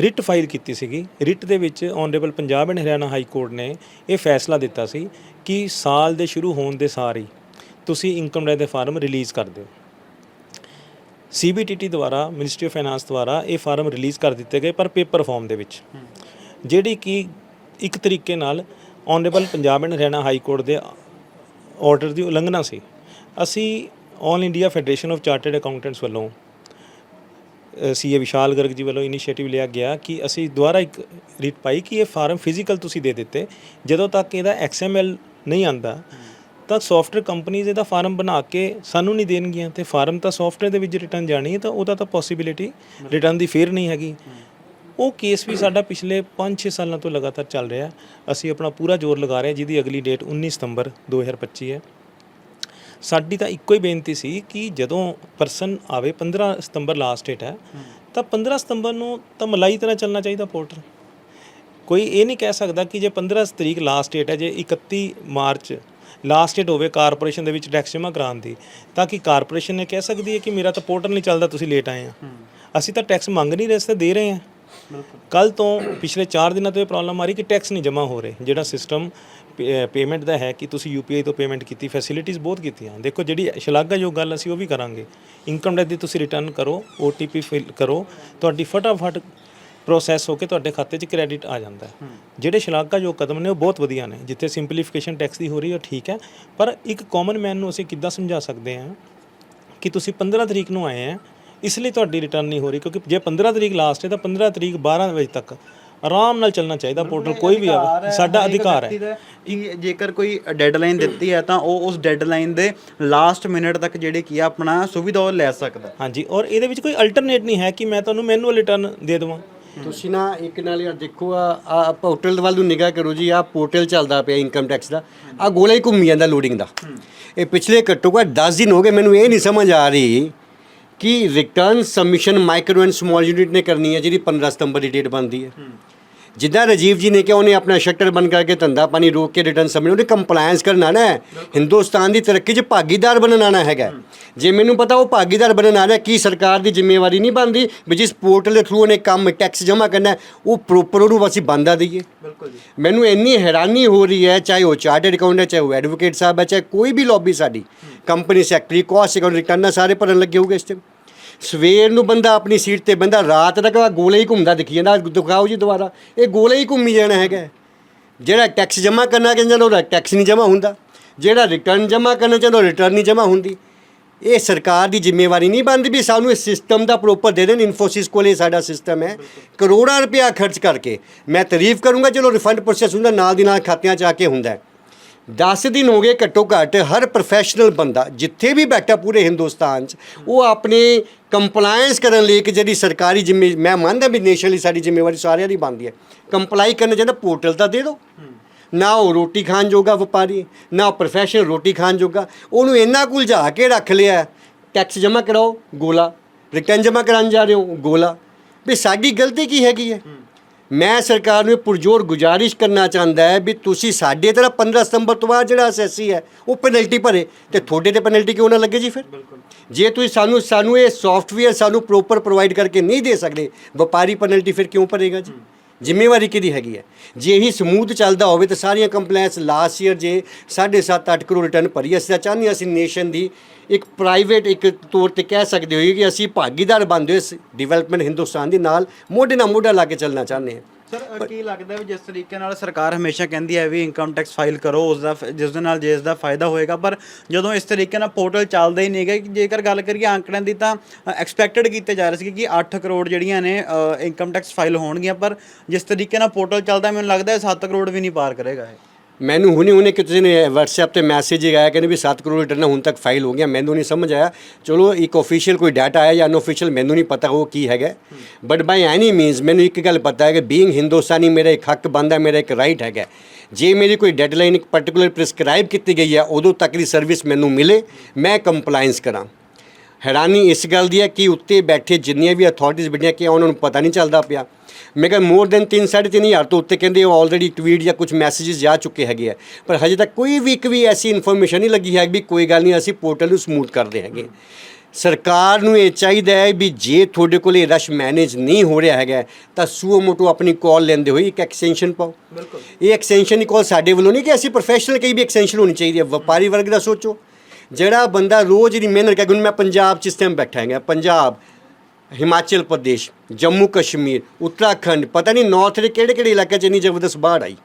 ਰਿਟ ਫਾਈਲ ਕੀਤੀ ਸੀਗੀ। ਰਿਟ ਦੇ ਵਿੱਚ honourable Punjab and Haryana high court ਨੇ ਇਹ ਫੈਸਲਾ ਦਿੱਤਾ ਸੀ ਕਿ ਸਾਲ ਦੇ ਸ਼ੁਰੂ ਹੋਣ ਦੇ ਸਾਰ ਹੀ ਤੁਸੀਂ ਇਨਕਮ ਟੈਕਸ ਦੇ ਫਾਰਮ ਰਿਲੀਜ਼ ਕਰ ਦਿਓ। ਸੀਬੀਟੀਟੀ ਦੁਆਰਾ ਮਿਨਿਸਟਰੀ ਆਫ ਫਾਈਨਾਂਸ ਦੁਆਰਾ ਇਹ ਫਾਰਮ ਰਿਲੀਜ਼ ਕਰ ਦਿੱਤੇ ਗਏ, ਪਰ ਪੇਪਰ ਫਾਰਮ ਦੇ ਵਿੱਚ। ਜਿਹੜੀ ਕਿ ਇੱਕ ਤਰੀਕੇ ਨਾਲ honourable Punjab and Haryana high court ਦੇ ਆਰਡਰ ਦੀ ਉਲੰਘਣਾ ਸੀ। ਅਸੀਂ All India Federation of Chartered Accountants ਵੱਲੋਂ ਸੀਏ ਵਿਸ਼ਾਲ ਗਰਗ ਜੀ ਵੱਲੋਂ ਇਨੀਸ਼ੀਏਟਿਵ ਲਿਆ ਗਿਆ ਕਿ ਅਸੀਂ ਦੁਬਾਰਾ ਇੱਕ ਰੀਟ ਪਾਈ ਕਿ ਇਹ ਫਾਰਮ ਫਿਜ਼ੀਕਲ ਤੁਸੀਂ ਦੇ ਦਿੱਤੇ। ਜਦੋਂ ਤੱਕ ਇਹਦਾ XML ਨਹੀਂ ਆਂਦਾ, ਤਾਂ ਸੌਫਟਵੇਅਰ ਕੰਪਨੀਆਂ ਇਹਦਾ ਫਾਰਮ ਬਣਾ ਕੇ ਸਾਨੂੰ ਨਹੀਂ ਦੇਣਗੀਆਂ ਤੇ ਫਾਰਮ ਤਾਂ ਸੌਫਟਵੇਅਰ ਦੇ ਵਿੱਚ ਰਿਟਰਨ ਜਾਣੀ ਹੈ ਤਾਂ ਉਹਦਾ ਤਾਂ ਪੋਸਿਬਿਲਿਟੀ ਰਿਟਰਨ ਦੀ ਫੇਰ ਨਹੀਂ ਹੈਗੀ। ਉਹ ਕੇਸ ਵੀ ਸਾਡਾ ਪਿਛਲੇ 5-6 ਸਾਲਾਂ ਤੋਂ ਲਗਾਤਾਰ ਚੱਲ ਰਿਹਾ। ਅਸੀਂ ਆਪਣਾ ਪੂਰਾ ਜ਼ੋਰ ਲਗਾ ਰਹੇ ਹਾਂ, ਜਿਹਦੀ ਅਗਲੀ ਡੇਟ 19 ਸਤੰਬਰ 2025 ਹੈ। ਸਾਡੀ ਤਾਂ ਇੱਕੋ ਹੀ ਬੇਨਤੀ ਸੀ ਕਿ ਜਦੋਂ ਪਰਸਨ ਆਵੇ 15 ਸਤੰਬਰ ਲਾਸਟ ਡੇਟ ਹੈ ਤਾਂ 15 ਸਤੰਬਰ ਨੂੰ ਤਾਂ ਮਲਾਈ ਤਰ੍ਹਾਂ ਚੱਲਣਾ ਚਾਹੀਦਾ ਪੋਰਟਲ ਕੋਈ ਇਹ ਨਹੀਂ ਕਹਿ ਸਕਦਾ ਕਿ ਜੇ 15 ਤਰੀਕ ਲਾਸਟ ਡੇਟ ਹੈ ਜੇ 31 ਮਾਰਚ ਲਾਸਟ ਡੇਟ ਹੋਵੇ ਕਾਰਪੋਰੇਸ਼ਨ ਦੇ ਵਿੱਚ ਟੈਕਸ ਜਮ੍ਹਾਂ ਕਰਾਉਣ ਦੀ ਤਾਂ ਕਿ ਕਾਰਪੋਰੇਸ਼ਨ ਨੇ ਕਹਿ ਸਕਦੀ ਹੈ ਕਿ ਮੇਰਾ ਤਾਂ ਪੋਰਟਲ ਨਹੀਂ ਚੱਲਦਾ ਤੁਸੀਂ ਲੇਟ ਆਏ ਆ। ਅਸੀਂ ਤਾਂ ਟੈਕਸ ਮੰਗ ਨਹੀਂ ਰਹੇ ਸੀ ਤਾਂ ਦੇ ਰਹੇ ਹਾਂ ਕੱਲ ਤੋਂ ਪਿਛਲੇ 4 ਦਿਨਾਂ ਤੋਂ ਇਹ ਪ੍ਰੋਬਲਮ ਆ ਰਹੀ ਕਿ ਟੈਕਸ ਨਹੀਂ ਜਮ੍ਹਾਂ ਹੋ ਰਹੇ। ਜਿਹੜਾ ਸਿਸਟਮ ਪੇਮੈਂਟ ਦਾ ਹੈ ਕਿ ਤੁਸੀਂ ਯੂਪੀਆਈ ਤੋਂ ਪੇਮੈਂਟ ਕੀਤੀ ਫੈਸਿਲਿਟੀਆਂ ਬਹੁਤ ਕੀਤੀਆਂ। ਦੇਖੋ ਜਿਹੜੀ ਸ਼ਲਾਘਾਯੋਗ ਗੱਲ ਅਸੀਂ ਉਹ ਵੀ ਕਰਾਂਗੇ। ਇਨਕਮ ਟੈਕਸ ਦੀ ਤੁਸੀਂ ਰਿਟਰਨ ਕਰੋ OTP ਫਿਲ ਕਰੋ ਤੁਹਾਡੀ ਫਟਾਫਟ ਪ੍ਰੋਸੈਸ ਹੋ ਕੇ ਤੁਹਾਡੇ ਖਾਤੇ 'ਚ ਕ੍ਰੈਡਿਟ ਆ ਜਾਂਦਾ ਹੈ। ਜਿਹੜੇ ਸ਼ਲਾਘਾਯੋਗ ਕਦਮ ਨੇ ਉਹ ਬਹੁਤ ਵਧੀਆ ਨੇ ਜਿੱਥੇ ਸਿੰਪਲੀਫਿਕੇਸ਼ਨ ਟੈਕਸ ਦੀ ਹੋ ਰਹੀ ਹੈ ਉਹ ਠੀਕ ਹੈ। ਪਰ ਇੱਕ ਕਾਮਨ ਮੈਨ ਨੂੰ ਅਸੀਂ ਕਿੱਦਾਂ ਸਮਝਾ ਸਕਦੇ ਹਾਂ ਕਿ ਤੁਸੀਂ 15 ਤਰੀਕ ਨੂੰ ਆਏ ਆ ਇਸ ਲਈ ਤੁਹਾਡੀ ਰਿਟਰਨ ਨਹੀਂ ਹੋ ਰਹੀ ਕਿਉਂਕਿ ਜੇ 15 ਤਰੀਕ ਲਾਸਟ ਹੈ ਤਾਂ 15 ਤਰੀਕ 12 ਵਜੇ ਤੱਕ ਆਰਾਮ ਨਾਲ ਚੱਲਣਾ ਚਾਹੀਦਾ ਪੋਰਟਲ ਕੋਈ ਵੀ ਆਵੇ ਸਾਡਾ ਅਧਿਕਾਰ ਹੈ। ਕਿ ਜੇਕਰ ਕੋਈ ਡੈਡਲਾਈਨ ਦਿੱਤੀ ਹੈ ਤਾਂ ਉਹ ਉਸ ਡੈਡਲਾਈਨ ਦੇ ਲਾਸਟ ਮਿੰਟ ਤੱਕ ਜਿਹੜੇ ਕੀ ਆ ਆਪਣਾ ਸੁਵਿਧਾ ਉਹ ਲੈ ਸਕਦਾ। ਹਾਂਜੀ ਔਰ ਇਹਦੇ ਵਿੱਚ ਕੋਈ ਅਲਟਰਨੇਟ ਨਹੀਂ ਹੈ ਕਿ ਮੈਂ ਤੁਹਾਨੂੰ ਮੈਨੂਅਲ ਰਿਟਰਨ ਦੇ ਦੇਵਾਂ। ਤੁਸੀਂ ਨਾ ਇੱਕ ਨਾਲ ਯਾਰ ਦੇਖੋ ਆ ਆ ਪੋਰਟਲ ਵੱਲ ਨੂੰ ਨਿਗਾਹ ਕਰੋ ਜੀ ਆ ਪੋਰਟਲ ਚੱਲਦਾ ਪਿਆ ਇਨਕਮ ਟੈਕਸ ਦਾ। ਆ ਗੋਲਾ ਹੀ ਘੁੰਮੀ ਜਾਂਦਾ ਲੋਡਿੰਗ ਦਾ। ਇਹ ਪਿਛਲੇ ਘੱਟੋ ਘੱਟ 10 ਦਿਨ ਹੋ ਗਏ ਮੈਨੂੰ ਇਹ ਨਹੀਂ ਸਮਝ ਆ ਰਹੀ ਕਿ return submission micro and small unit ਨੇ ਕਰਨੀ ਹੈ ਜਿਹੜੀ 15 ਸਤੰਬਰ ਦੀ ਡੇਟ ਬਣਦੀ ਹੈ? ਜਿੱਦਾਂ ਰਾਜੀਵ ਜੀ ਨੇ ਕਿਹਾ ਉਹਨੇ ਆਪਣਾ ਸ਼ਟਰ ਬੰਦ ਕਰਕੇ ਧੰਦਾ ਪਾਣੀ ਰੋਕ ਕੇ ਰਿਟਰਨ ਸਬਮਿਟ ਉਹਨੇ ਕੰਪਲਾਈਂਸ ਕਰਨਾ ਨਾ ਹੈ। ਹਿੰਦੁਸਤਾਨ ਦੀ ਤਰੱਕੀ 'ਚ ਭਾਗੀਦਾਰ ਬਣਨ ਹੈਗਾ ਜੇ ਮੈਨੂੰ ਪਤਾ ਉਹ ਭਾਗੀਦਾਰ ਬਣਨ ਰਿਹਾ ਕੀ ਸਰਕਾਰ ਦੀ ਜ਼ਿੰਮੇਵਾਰੀ ਨਹੀਂ ਬਣਦੀ ਵੀ ਜਿਸ ਪੋਰਟਲ ਦੇ ਥਰੂ ਉਹਨੇ ਕੰਮ ਟੈਕਸ ਜਮ੍ਹਾਂ ਕਰਨਾ ਹੈ, ਉਹ ਪ੍ਰੋਪਰ ਉਹਨੂੰ ਅਸੀਂ ਬੰਦਾ ਦਈਏ। ਬਿਲਕੁਲ ਜੀ। ਮੈਨੂੰ ਇੰਨੀ ਹੈਰਾਨੀ ਹੋ ਰਹੀ ਹੈ ਚਾਹੇ ਉਹ ਚਾਰਟਰਡ ਅਕਾਊਂਟ ਹੈ ਚਾਹੇ ਉਹ ਐਡਵੋਕੇਟ ਸਾਹਿਬ ਹੈ ਚਾਹੇ ਕੋਈ ਵੀ ਲੌਬੀ ਸਾਡੀ company secretary cost account return ਸਾਰੇ ਭਰਨ ਲੱਗੇ ਹੋਗੇ ਇਸ ਟਾਈਮ ਸਵੇਰ ਨੂੰ ਬੰਦਾ ਆਪਣੀ ਸੀਟ ਤੇ ਬੰਦਾ, ਰਾਤ ਤੱਕ ਗੋਲੇ ਹੀ ਘੁੰਮਦਾ ਦਿਖੀ ਜਾਂਦਾ, ਦਿਖਾਓ ਜੀ ਦੁਬਾਰਾ। ਇਹ ਗੋਲੇ ਹੀ ਘੁੰਮੀ ਜਾਣਾ ਹੈਗਾ। ਜਿਹੜਾ ਟੈਕਸ ਜਮ੍ਹਾਂ ਕਰਨਾ ਕਹਿੰਦਾ ਉਹਦਾ ਟੈਕਸ ਨਹੀਂ ਜਮ੍ਹਾਂ ਹੁੰਦਾ। ਜਿਹੜਾ ਰਿਟਰਨ ਜਮ੍ਹਾਂ ਕਰਨਾ ਚਾਹੁੰਦਾ, ਉਹ ਰਿਟਰਨ ਨਹੀਂ ਜਮ੍ਹਾਂ ਹੁੰਦੀ। ਇਹ ਸਰਕਾਰ ਦੀ ਜ਼ਿੰਮੇਵਾਰੀ ਨਹੀਂ ਬਣਦੀ ਵੀ ਸਾਨੂੰ ਇਸ ਸਿਸਟਮ ਦਾ ਪ੍ਰੋਪਰ ਦੇ ਦੇਣ। ਇਨਫੋਸਿਸ ਕੋਲ ਸਾਡਾ ਸਿਸਟਮ ਹੈ। ਕਰੋੜਾਂ ਰੁਪਇਆ ਖਰਚ ਕਰਕੇ। ਮੈਂ ਤਾਰੀਫ ਕਰੂੰਗਾ, ਚਲੋ ਰਿਫੰਡ ਪ੍ਰੋਸੈਸ ਹੁੰਦਾ, ਨਾਲ ਦੀ ਨਾਲ ਖਾਤਿਆਂ 'ਚ ਆ ਕੇ ਹੁੰਦਾ 10 ਦਿਨ ਹੋ ਗਏ ਘੱਟੋ ਘੱਟ ਹਰ ਪ੍ਰੋਫੈਸ਼ਨਲ ਬੰਦਾ ਜਿੱਥੇ ਵੀ ਬੈਠਾ ਪੂਰੇ ਹਿੰਦੁਸਤਾਨ 'ਚ, ਉਹ ਆਪਣੇ ਕੰਪਲਾਈਂਸ ਕਰਨ ਲਈ ਇੱਕ ਜਿਹੜੀ ਸਰਕਾਰੀ ਜ਼ਿੰਮੇ, ਮੈਂ ਮੰਨਦਾ ਵੀ ਨੇਸ਼ਨਲੀ ਸਾਡੀ ਜ਼ਿੰਮੇਵਾਰੀ ਸਾਰਿਆਂ ਦੀ ਬਣਦੀ ਹੈ। ਕੰਪਲਾਈ ਕਰਨਾ ਚਾਹੁੰਦਾ ਪੋਰਟਲ ਤਾਂ ਦੇ ਦਿਓ ਨਾ ਉਹ ਰੋਟੀ ਖਾਣ ਜੋਗਾ ਵਪਾਰੀ, ਨਾ ਪ੍ਰੋਫੈਸ਼ਨਲ ਰੋਟੀ ਖਾਣ ਜੋਗਾ, ਉਹਨੂੰ ਇੰਨਾ ਕੁ ਉਲਝਾ ਕੇ ਰੱਖ ਲਿਆ ਟੈਕਸ ਜਮ੍ਹਾਂ ਕਰਾਓ, ਗੋਲਾ। ਰਿਟਰਨ ਜਮ੍ਹਾਂ ਕਰਾਉਣ ਜਾ ਰਹੇ ਹੋ, ਗੋਲਾ। ਵੀ ਸਾਡੀ ਗਲਤੀ ਕੀ ਹੈਗੀ ਹੈ? ਮੈਂ ਸਰਕਾਰ ਨੂੰ ਪੁਰਜੋਰ ਗੁਜ਼ਾਰਿਸ਼ ਕਰਨਾ ਚਾਹੁੰਦਾ ਹੈ ਵੀ ਤੁਸੀਂ ਸਾਡੇ ਤਰ੍ਹਾਂ 15 ਸਤੰਬਰ ਤੋਂ ਬਾਅਦ ਜਿਹੜਾ ਅਸੈਸੀ ਹੈ ਉਹ ਪੈਨਲਟੀ ਭਰੇ ਤੇ ਤੁਹਾਡੇ ਤੇ ਪੈਨਲਟੀ ਕਿਉਂ ਨਾ ਲੱਗੇ ਜੀ ਫਿਰ? ਜੇ ਤੁਸੀਂ ਸਾਨੂੰ ਸਾਨੂੰ ਇਹ ਸੌਫਟਵੇਅਰ ਸਾਨੂੰ ਪ੍ਰੋਪਰ ਪ੍ਰੋਵਾਈਡ ਕਰਕੇ ਨਹੀਂ ਦੇ ਸਕਦੇ ਵਪਾਰੀ ਪੈਨਲਟੀ ਫਿਰ ਕਿਉਂ ਭਰੇਗਾ ਜੀ? ਜ਼ਿੰਮੇਵਾਰੀ ਕਿਹਦੀ ਹੈਗੀ ਹੈ? ਜੇ ਇਹੀ ਸਮੂਥ ਚੱਲਦਾ ਹੋਵੇ ਤਾਂ ਸਾਰੀਆਂ ਕੰਪਲੈਂਸ ਲਾਸਟ ਈਅਰ ਜੇ 7.5 8 ਕਰੋੜ ਰਿਟਰਨ ਭਰੀ, ਅਸੀਂ ਤਾਂ ਚਾਹੁੰਦੇ ਹਾਂ ਅਸੀਂ ਨੇਸ਼ਨ ਦੀ ਇੱਕ ਪ੍ਰਾਈਵੇਟ ਇੱਕ ਤੌਰ ਤੇ ਕਹਿ ਸਕਦੇ ਹੋਈਏ ਕਿ ਅਸੀਂ ਭਾਗੀਦਾਰ ਬਣਦੇ ਹੋਏ ਇਸ ਡਿਵੈਲਪਮੈਂਟ ਹਿੰਦੁਸਤਾਨ ਦੇ ਨਾਲ ਮੋਢੇ ਨਾਲ ਮੋਢਾ ਲਾ ਕੇ ਚੱਲਣਾ ਚਾਹੁੰਦੇ ਹਾਂ। ਸਰ ਕੀ ਲੱਗਦਾ ਵੀ ਜਿਸ ਤਰੀਕੇ ਨਾਲ ਸਰਕਾਰ ਹਮੇਸ਼ਾ ਕਹਿੰਦੀ ਹੈ ਵੀ ਇਨਕਮ ਟੈਕਸ ਫਾਈਲ ਕਰੋ ਉਸ ਦਾ ਜਿਸ ਦੇ ਨਾਲ ਜੇ ਇਸ ਦਾ ਫਾਇਦਾ ਹੋਏਗਾ ਪਰ ਜਦੋਂ ਇਸ ਤਰੀਕੇ ਨਾਲ ਪੋਰਟਲ ਚੱਲਦਾ ਹੀ ਨਹੀਂ ਹੈਗਾ ਜੇਕਰ ਗੱਲ ਕਰੀਏ ਅੰਕੜਿਆਂ ਦੀ ਤਾਂ ਐਕਸਪੈਕਟਡ ਕੀਤੇ ਜਾ ਰਹੇ ਸੀ ਕਿ 8 ਕਰੋੜ ਜਿਹੜੀਆਂ ਨੇ ਇਨਕਮ ਟੈਕਸ ਫਾਈਲ ਹੋਣਗੀਆਂ ਪਰ ਜਿਸ ਤਰੀਕੇ ਨਾਲ ਪੋਰਟਲ ਚੱਲਦਾ ਮੈਨੂੰ ਲੱਗਦਾ ਹੈ 7 ਕਰੋੜ ਵੀ ਨਹੀਂ ਪਾਰ ਕਰੇਗਾ ਇਹ। ਮੈਨੂੰ ਹੁਣੇ ਹੁਣੇ ਕਿਸੇ ਨੇ WhatsApp ਤੇ ਮੈਸੇਜ ਆਇਆ ਕਹਿੰਦੇ ਵੀ 7 ਕਰੋੜ ਰਿਟਰਨ ਹੁਣ ਤੱਕ ਫਾਈਲ ਹੋ ਗਿਆ। ਮੈਨੂੰ ਨਹੀਂ ਸਮਝ ਆਇਆ। ਚਲੋ, ਇੱਕ ਅਫੀਸ਼ੀਅਲ ਕੋਈ ਡਾਟਾ ਆਇਆ ਜਾਂ ਅਨਅਫੀਸ਼ੀਅਲ ਮੈਨੂੰ ਨਹੀਂ ਪਤਾ ਉਹ ਕੀ ਹੈਗਾ। ਬਟ ਬਾਈ ਐਨੀ ਮੀਨਸ ਮੈਨੂੰ ਇੱਕ ਗੱਲ ਪਤਾ ਹੈ ਕਿ ਬੀਇੰਗ ਹਿੰਦੁਸਤਾਨੀ ਮੇਰਾ ਇੱਕ ਹੱਕ ਬਣਦਾ, ਮੇਰਾ ਇੱਕ ਰਾਈਟ ਹੈਗਾ। ਜੇ ਮੇਰੀ ਕੋਈ ਡੈਡਲਾਈਨ ਇੱਕ ਪਾਰਟਿਕੂਲਰ ਪ੍ਰਿਸਕ੍ਰਾਈਬ ਕੀਤੀ ਗਈ ਹੈ, ਉਦੋਂ ਤੱਕ ਦੀ ਸਰਵਿਸ ਮੈਨੂੰ ਮਿਲੇ। ਮੈਂ ਕੰਪਲਾਈਂਸ ਕਰਾਂ। ਹੈਰਾਨੀ ਇਸ ਗੱਲ ਦੀ ਹੈ ਕਿ ਉੱਤੇ ਬੈਠੇ ਜਿੰਨੀਆਂ ਵੀ ਅਥਾਰਟੀਜ਼ ਬੈਠੀਆਂ ਕਿ ਉਹਨਾਂ ਨੂੰ ਪਤਾ ਨਹੀਂ ਚੱਲਦਾ ਪਿਆ। ਮੈਂ ਕਿਹਾ ਮੋਰ ਦੈਨ 3 3.5 ਹਜ਼ਾਰ ਤੋਂ ਉੱਤੇ ਕਹਿੰਦੇ ਉਹ ਆਲਰੇਡੀ ਟਵੀਟ ਜਾਂ ਕੁਝ ਮੈਸੇजेस ਜਾ ਚੁੱਕੇ ਹੈਗੇ ਆ। ਪਰ ਹਜੇ ਤੱਕ ਕੋਈ ਵੀ ਇੱਕ ਵੀ ਐਸੀ ਇਨਫੋਰਮੇਸ਼ਨ ਨਹੀਂ ਲੱਗੀ ਹੈ ਵੀ ਕੋਈ ਗੱਲ ਨਹੀਂ ਅਸੀਂ ਪੋਰਟਲ ਨੂੰ ਸਮੂਥ ਕਰਦੇ ਹੈਗੇ। ਸਰਕਾਰ ਨੂੰ ਇਹ ਚਾਹੀਦਾ ਹੈ ਵੀ ਜੇ ਤੁਹਾਡੇ ਕੋਲ ਇਹ ਰਸ਼ ਮੈਨੇਜ ਨਹੀਂ ਹੋ ਰਿਹਾ ਹੈਗਾ ਤਾਂ ਸੂਓ ਮੋਟੋ ਆਪਣੀ ਕਾਲ ਲੈਂਦੇ ਹੋਏ ਇੱਕ ਐਕਸਟੈਂਸ਼ਨ ਪਾਓ। ਬਿਲਕੁਲ। ਇਹ ਐਕਸਟੈਂਸ਼ਨ ਦੀ ਕਾਲ ਸਾਡੇ ਵੱਲੋਂ ਨਹੀਂ ਕਿ ਅਸੀਂ ਪ੍ਰੋਫੈਸ਼ਨਲ ਕਈ ਵੀ ਐਕਸਟੈਂਸ਼ਨ ਹੋਣੀ ਚਾਹੀਦੀ ਹੈ। ਵਪਾਰੀ ਵਰਗ ਦਾ ਸੋਚੋ। ਜਿਹੜਾ ਬੰਦਾ ਰੋਜ਼ ਦੀ ਮਿਹਨਤ ਕਰਦਾ ਹੁਣ ਮੈਂ ਪੰਜਾਬ ਚ ਇਸ ਟਾਈਮ ਬੈਠਾ ਹੈਗਾ, ਪੰਜਾਬ, ਹਿਮਾਚਲ ਪ੍ਰਦੇਸ਼, ਜੰਮੂ ਕਸ਼ਮੀਰ, ਉੱਤਰਾਖੰਡ, ਪਤਾ ਨਹੀਂ ਨਾਰਥ ਦੇ ਕਿਹੜੇ ਕਿਹੜੇ ਇਲਾਕੇ ਚ ਇੰਨੀ ਜ਼ਬਰਦਸਤ ਬਾੜ ਆਈ।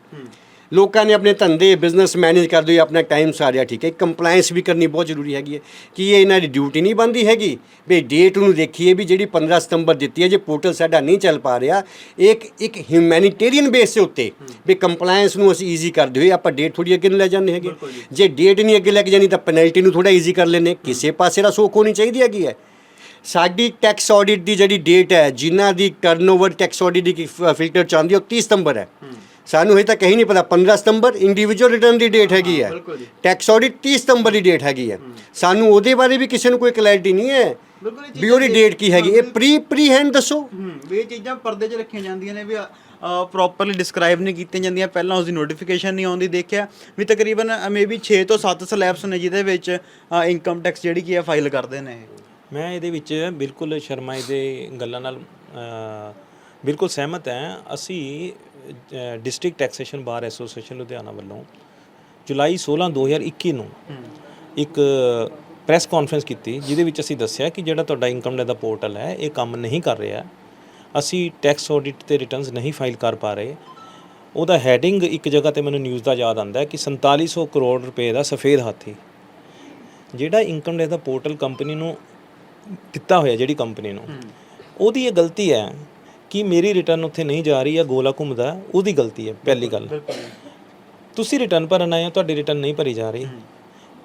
ਲੋਕਾਂ ਨੇ ਆਪਣੇ ਧੰਦੇ ਬਿਜ਼ਨਸ ਮੈਨੇਜ ਕਰਦੇ ਹੋਏ ਆਪਣਾ ਟਾਈਮ ਸਾਰਿਆ ਠੀਕ ਹੈ? ਕੰਪਲਾਈਂਸ ਵੀ ਕਰਨੀ ਬਹੁਤ ਜ਼ਰੂਰੀ ਹੈਗੀ ਹੈ। ਕਿ ਇਹ ਇਹਨਾਂ ਦੀ ਡਿਊਟੀ ਨਹੀਂ ਬਣਦੀ ਹੈਗੀ? ਵੀ ਡੇਟ ਨੂੰ ਦੇਖੀਏ ਵੀ ਜਿਹੜੀ 15 ਸਤੰਬਰ ਦਿੱਤੀ ਹੈ ਜੇ ਪੋਰਟਲ ਸਾਡਾ ਨਹੀਂ ਚੱਲ ਪਾ ਰਿਹਾ ਇੱਕ ਇੱਕ ਹਿਊਮੈਨਿਟੇਰੀਅਨ ਬੇਸ ਦੇ ਉੱਤੇ ਵੀ ਕੰਪਲਾਈਂਸ ਨੂੰ ਅਸੀਂ ਈਜ਼ੀ ਕਰਦੇ ਹੋਏ ਆਪਾਂ ਡੇਟ ਥੋੜੀ ਅੱਗੇ ਨੂੰ ਲੈ ਜਾਂਦੇ ਹੈਗੇ। ਜੇ। ਡੇਟ ਨਹੀਂ ਅੱਗੇ ਲੈ ਕੇ ਜਾਣੀ ਤਾਂ ਪੈਨਲਟੀ ਨੂੰ ਥੋੜਾ ਈਜ਼ੀ ਕਰ ਲੈਨੇ ਕਿਸੇ ਪਾਸੇ ਦਾ ਸੋਖ ਹੋਣੀ ਚਾਹੀਦੀ ਹੈਗੀ ਹੈ। ਸਾਡੀ ਟੈਕਸ ਆਡਿਟ ਦੀ ਜਿਹੜੀ ਡੇਟ ਹੈ ਜਿਨ੍ਹਾਂ ਦੀ ਟਰਨਓਵਰ ਟੈਕਸ ਆਡਿਟ ਦੀ ਫਿਲਟਰ ਚਾਹੁੰਦੀ ਉਹ 30 ਸਤੰਬਰ ਹੈ। ਸਾਨੂੰ ਹਜੇ ਤੱਕ ਕਹੀ ਨਹੀਂ ਪਤਾ 15 ਸਤੰਬਰ ਇੰਡੀਵਿਜੂਅਲ ਰਿਟਰਨ ਦੀ ਡੇਟ ਹੈਗੀ ਹੈ ਟੈਕਸ ਆਡਿਟ 30 ਸਤੰਬਰ ਦੀ ਡੇਟ ਹੈਗੀ ਹੈ। ਸਾਨੂੰ ਉਹਦੇ ਬਾਰੇ ਵੀ ਕਿਸੇ ਨੂੰ ਕੋਈ ਕਲੈਰਿਟੀ ਨਹੀਂ ਹੈ ਵੀ ਉਹਦੀ ਡੇਟ ਕੀ ਹੈਗੀ। ਇਹ ਪ੍ਰੀ ਪ੍ਰੀ ਹੈਂਡ ਦੱਸੋ। ਵੀ ਇਹ ਚੀਜ਼ਾਂ ਪਰਦੇ 'ਚ ਰੱਖੀਆਂ ਜਾਂਦੀਆਂ ਨੇ ਵੀ ਪ੍ਰੋਪਰਲੀ ਡਿਸਕ੍ਰਾਈਬ ਨਹੀਂ ਕੀਤੀਆਂ ਜਾਂਦੀਆਂ। ਪਹਿਲਾਂ ਉਸ ਦੀ ਨੋਟੀਫਿਕੇਸ਼ਨ ਨਹੀਂ ਆਉਂਦੀ ਦੇਖਿਆ। ਵੀ ਤਕਰੀਬਨ ਮੇਬੀ 6 ਤੋਂ 7 ਸਲੈਬਸ ਨੇ ਜਿਹਦੇ ਵਿੱਚ ਇਨਕਮ ਟੈਕਸ ਜਿਹੜੀ ਕੀ ਹੈ ਫਾਈਲ ਕਰਦੇ ਨੇ ਇਹ। ਮੈਂ ਇਹਦੇ ਵਿੱਚ ਬਿਲਕੁਲ ਸ਼ਰਮਾ ਦੇ ਗੱਲਾਂ ਨਾਲ ਬਿਲਕੁਲ ਸਹਿਮਤ ਹਾਂ। ਅਸੀਂ district taxation bar association Ludhiana ਵੱਲੋਂ ਜੁਲਾਈ 16 2021 ਨੂੰ ਇੱਕ ਪ੍ਰੈਸ ਕਾਨਫਰੰਸ ਕੀਤੀ ਜਿਹਦੇ ਵਿੱਚ ਅਸੀਂ ਦੱਸਿਆ ਕਿ ਜਿਹੜਾ ਤੁਹਾਡਾ ਇਨਕਮ ਦਾ ਪੋਰਟਲ ਹੈ ਇਹ ਕੰਮ ਨਹੀਂ ਕਰ ਰਿਹਾ। ਅਸੀਂ ਟੈਕਸ ਆਡਿਟ ਤੇ ਰਿਟਰਨਸ ਨਹੀਂ ਫਾਈਲ ਕਰ ਪਾ ਰਹੇ। ਉਹਦਾ ਹੈਡਿੰਗ ਇੱਕ ਜਗ੍ਹਾ ਤੇ ਮੈਨੂੰ ਨਿਊਜ਼ ਦਾ ਯਾਦ ਆਉਂਦਾ ਹੈ ਕਿ 4700 ਕਰੋੜ ਰੁਪਏ ਦਾ ਸਫੇਦ ਹਾਥੀ ਜਿਹੜਾ ਇਨਕਮ ਟੈਕਸ ਦਾ ਪੋਰਟਲ ਕੰਪਨੀ ਨੂੰ ਦਿੱਤਾ ਹੋਇਆ ਜਿਹੜੀ ਕੰਪਨੀ ਨੂੰ ਉਹਦੀ ਇਹ ਗਲਤੀ ਹੈ ਕਿ ਮੇਰੀ ਰਿਟਰਨ ਉੱਥੇ ਨਹੀਂ ਜਾ ਰਹੀ ਹੈ ਗੋਲਾ ਘੁੰਮਦਾ ਉਹਦੀ ਗਲਤੀ ਹੈ ਪਹਿਲੀ ਗੱਲ। ਤੁਸੀਂ ਰਿਟਰਨ ਭਰਨ ਆਏ ਹੋ ਤੁਹਾਡੀ ਰਿਟਰਨ ਨਹੀਂ ਭਰੀ ਜਾ ਰਹੀ।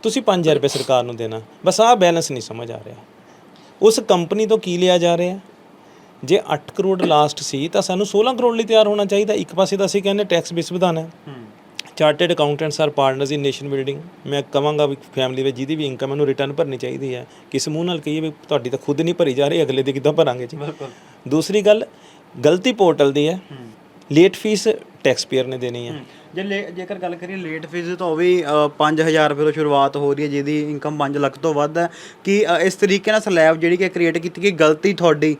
ਤੁਸੀਂ 5000 ਰੁਪਏ ਸਰਕਾਰ ਨੂੰ ਦੇਣਾ। ਬਸ ਆਹ ਬੈਲੈਂਸ ਨਹੀਂ ਸਮਝ ਆ ਰਿਹਾ। ਉਸ ਕੰਪਨੀ ਤੋਂ ਕੀ ਲਿਆ ਜਾ ਰਿਹਾ? ਜੇ 8 ਕਰੋੜ ਲਾਸਟ ਸੀ ਤਾਂ ਸਾਨੂੰ 16 ਕਰੋੜ ਲਈ ਤਿਆਰ ਹੋਣਾ ਚਾਹੀਦਾ। ਇੱਕ ਪਾਸੇ ਤਾਂ ਅਸੀਂ ਕਹਿੰਦੇ ਟੈਕਸ ਬੇਸ ਵਧਾਉਣਾ। ਹੈ। Chartered accountants are partners in nation building ਮੈਂ ਕਵਾਂਗਾ ਵੀ ਫੈਮਿਲੀ ਵਿੱਚ ਜਿਹਦੀ ਵੀ ਇਨਕਮ ਹੈ ਉਹਨੂੰ ਰਿਟਰਨ ਭਰਨੀ ਚਾਹੀਦੀ ਹੈ। ਕਿਸ ਮੂੰਹ ਨਾਲ ਕਹੀਏ ਵੀ ਤੁਹਾਡੀ ਤਾਂ ਖੁਦ ਨਹੀਂ ਭਰੀ ਜਾ ਰਹੀ ਅਗਲੇ ਦੀ ਕਿੱਦਾਂ ਭਰਾਂਗੇ ਜੀ? ਦੂਸਰੀ ਗੱਲ ਗਲਤੀ ਪੋਰਟਲ ਦੀ ਹੈ। ਲੇਟ ਫੀਸ ਟੈਕਸ ਪੇਅਰ ਨੇ ਦੇਣੀ ਹੈ। ਜੇ ਜੇਕਰ ਗੱਲ ਕਰੀਏ ਲੇਟ ਫੀਸ ਤਾਂ ਉਹ ਵੀ ਅ, 5000 ਰੁਪਏ ਤੋਂ ਸ਼ੁਰੂਆਤ ਹੋ ਰਹੀ ਹੈ ਜਿਹਦੀ ਇਨਕਮ 5 ਲੱਖ ਤੋਂ ਵੱਧ ਹੈ। ਕਿ ਇਸ ਤਰੀਕੇ ਨਾਲ ਸਲੈਬ ਜਿਹੜੀ ਕਿ ਕ੍ਰੀਏਟ ਕੀਤੀ ਗਈ ਗਲਤੀ ਤੁਹਾਡੀ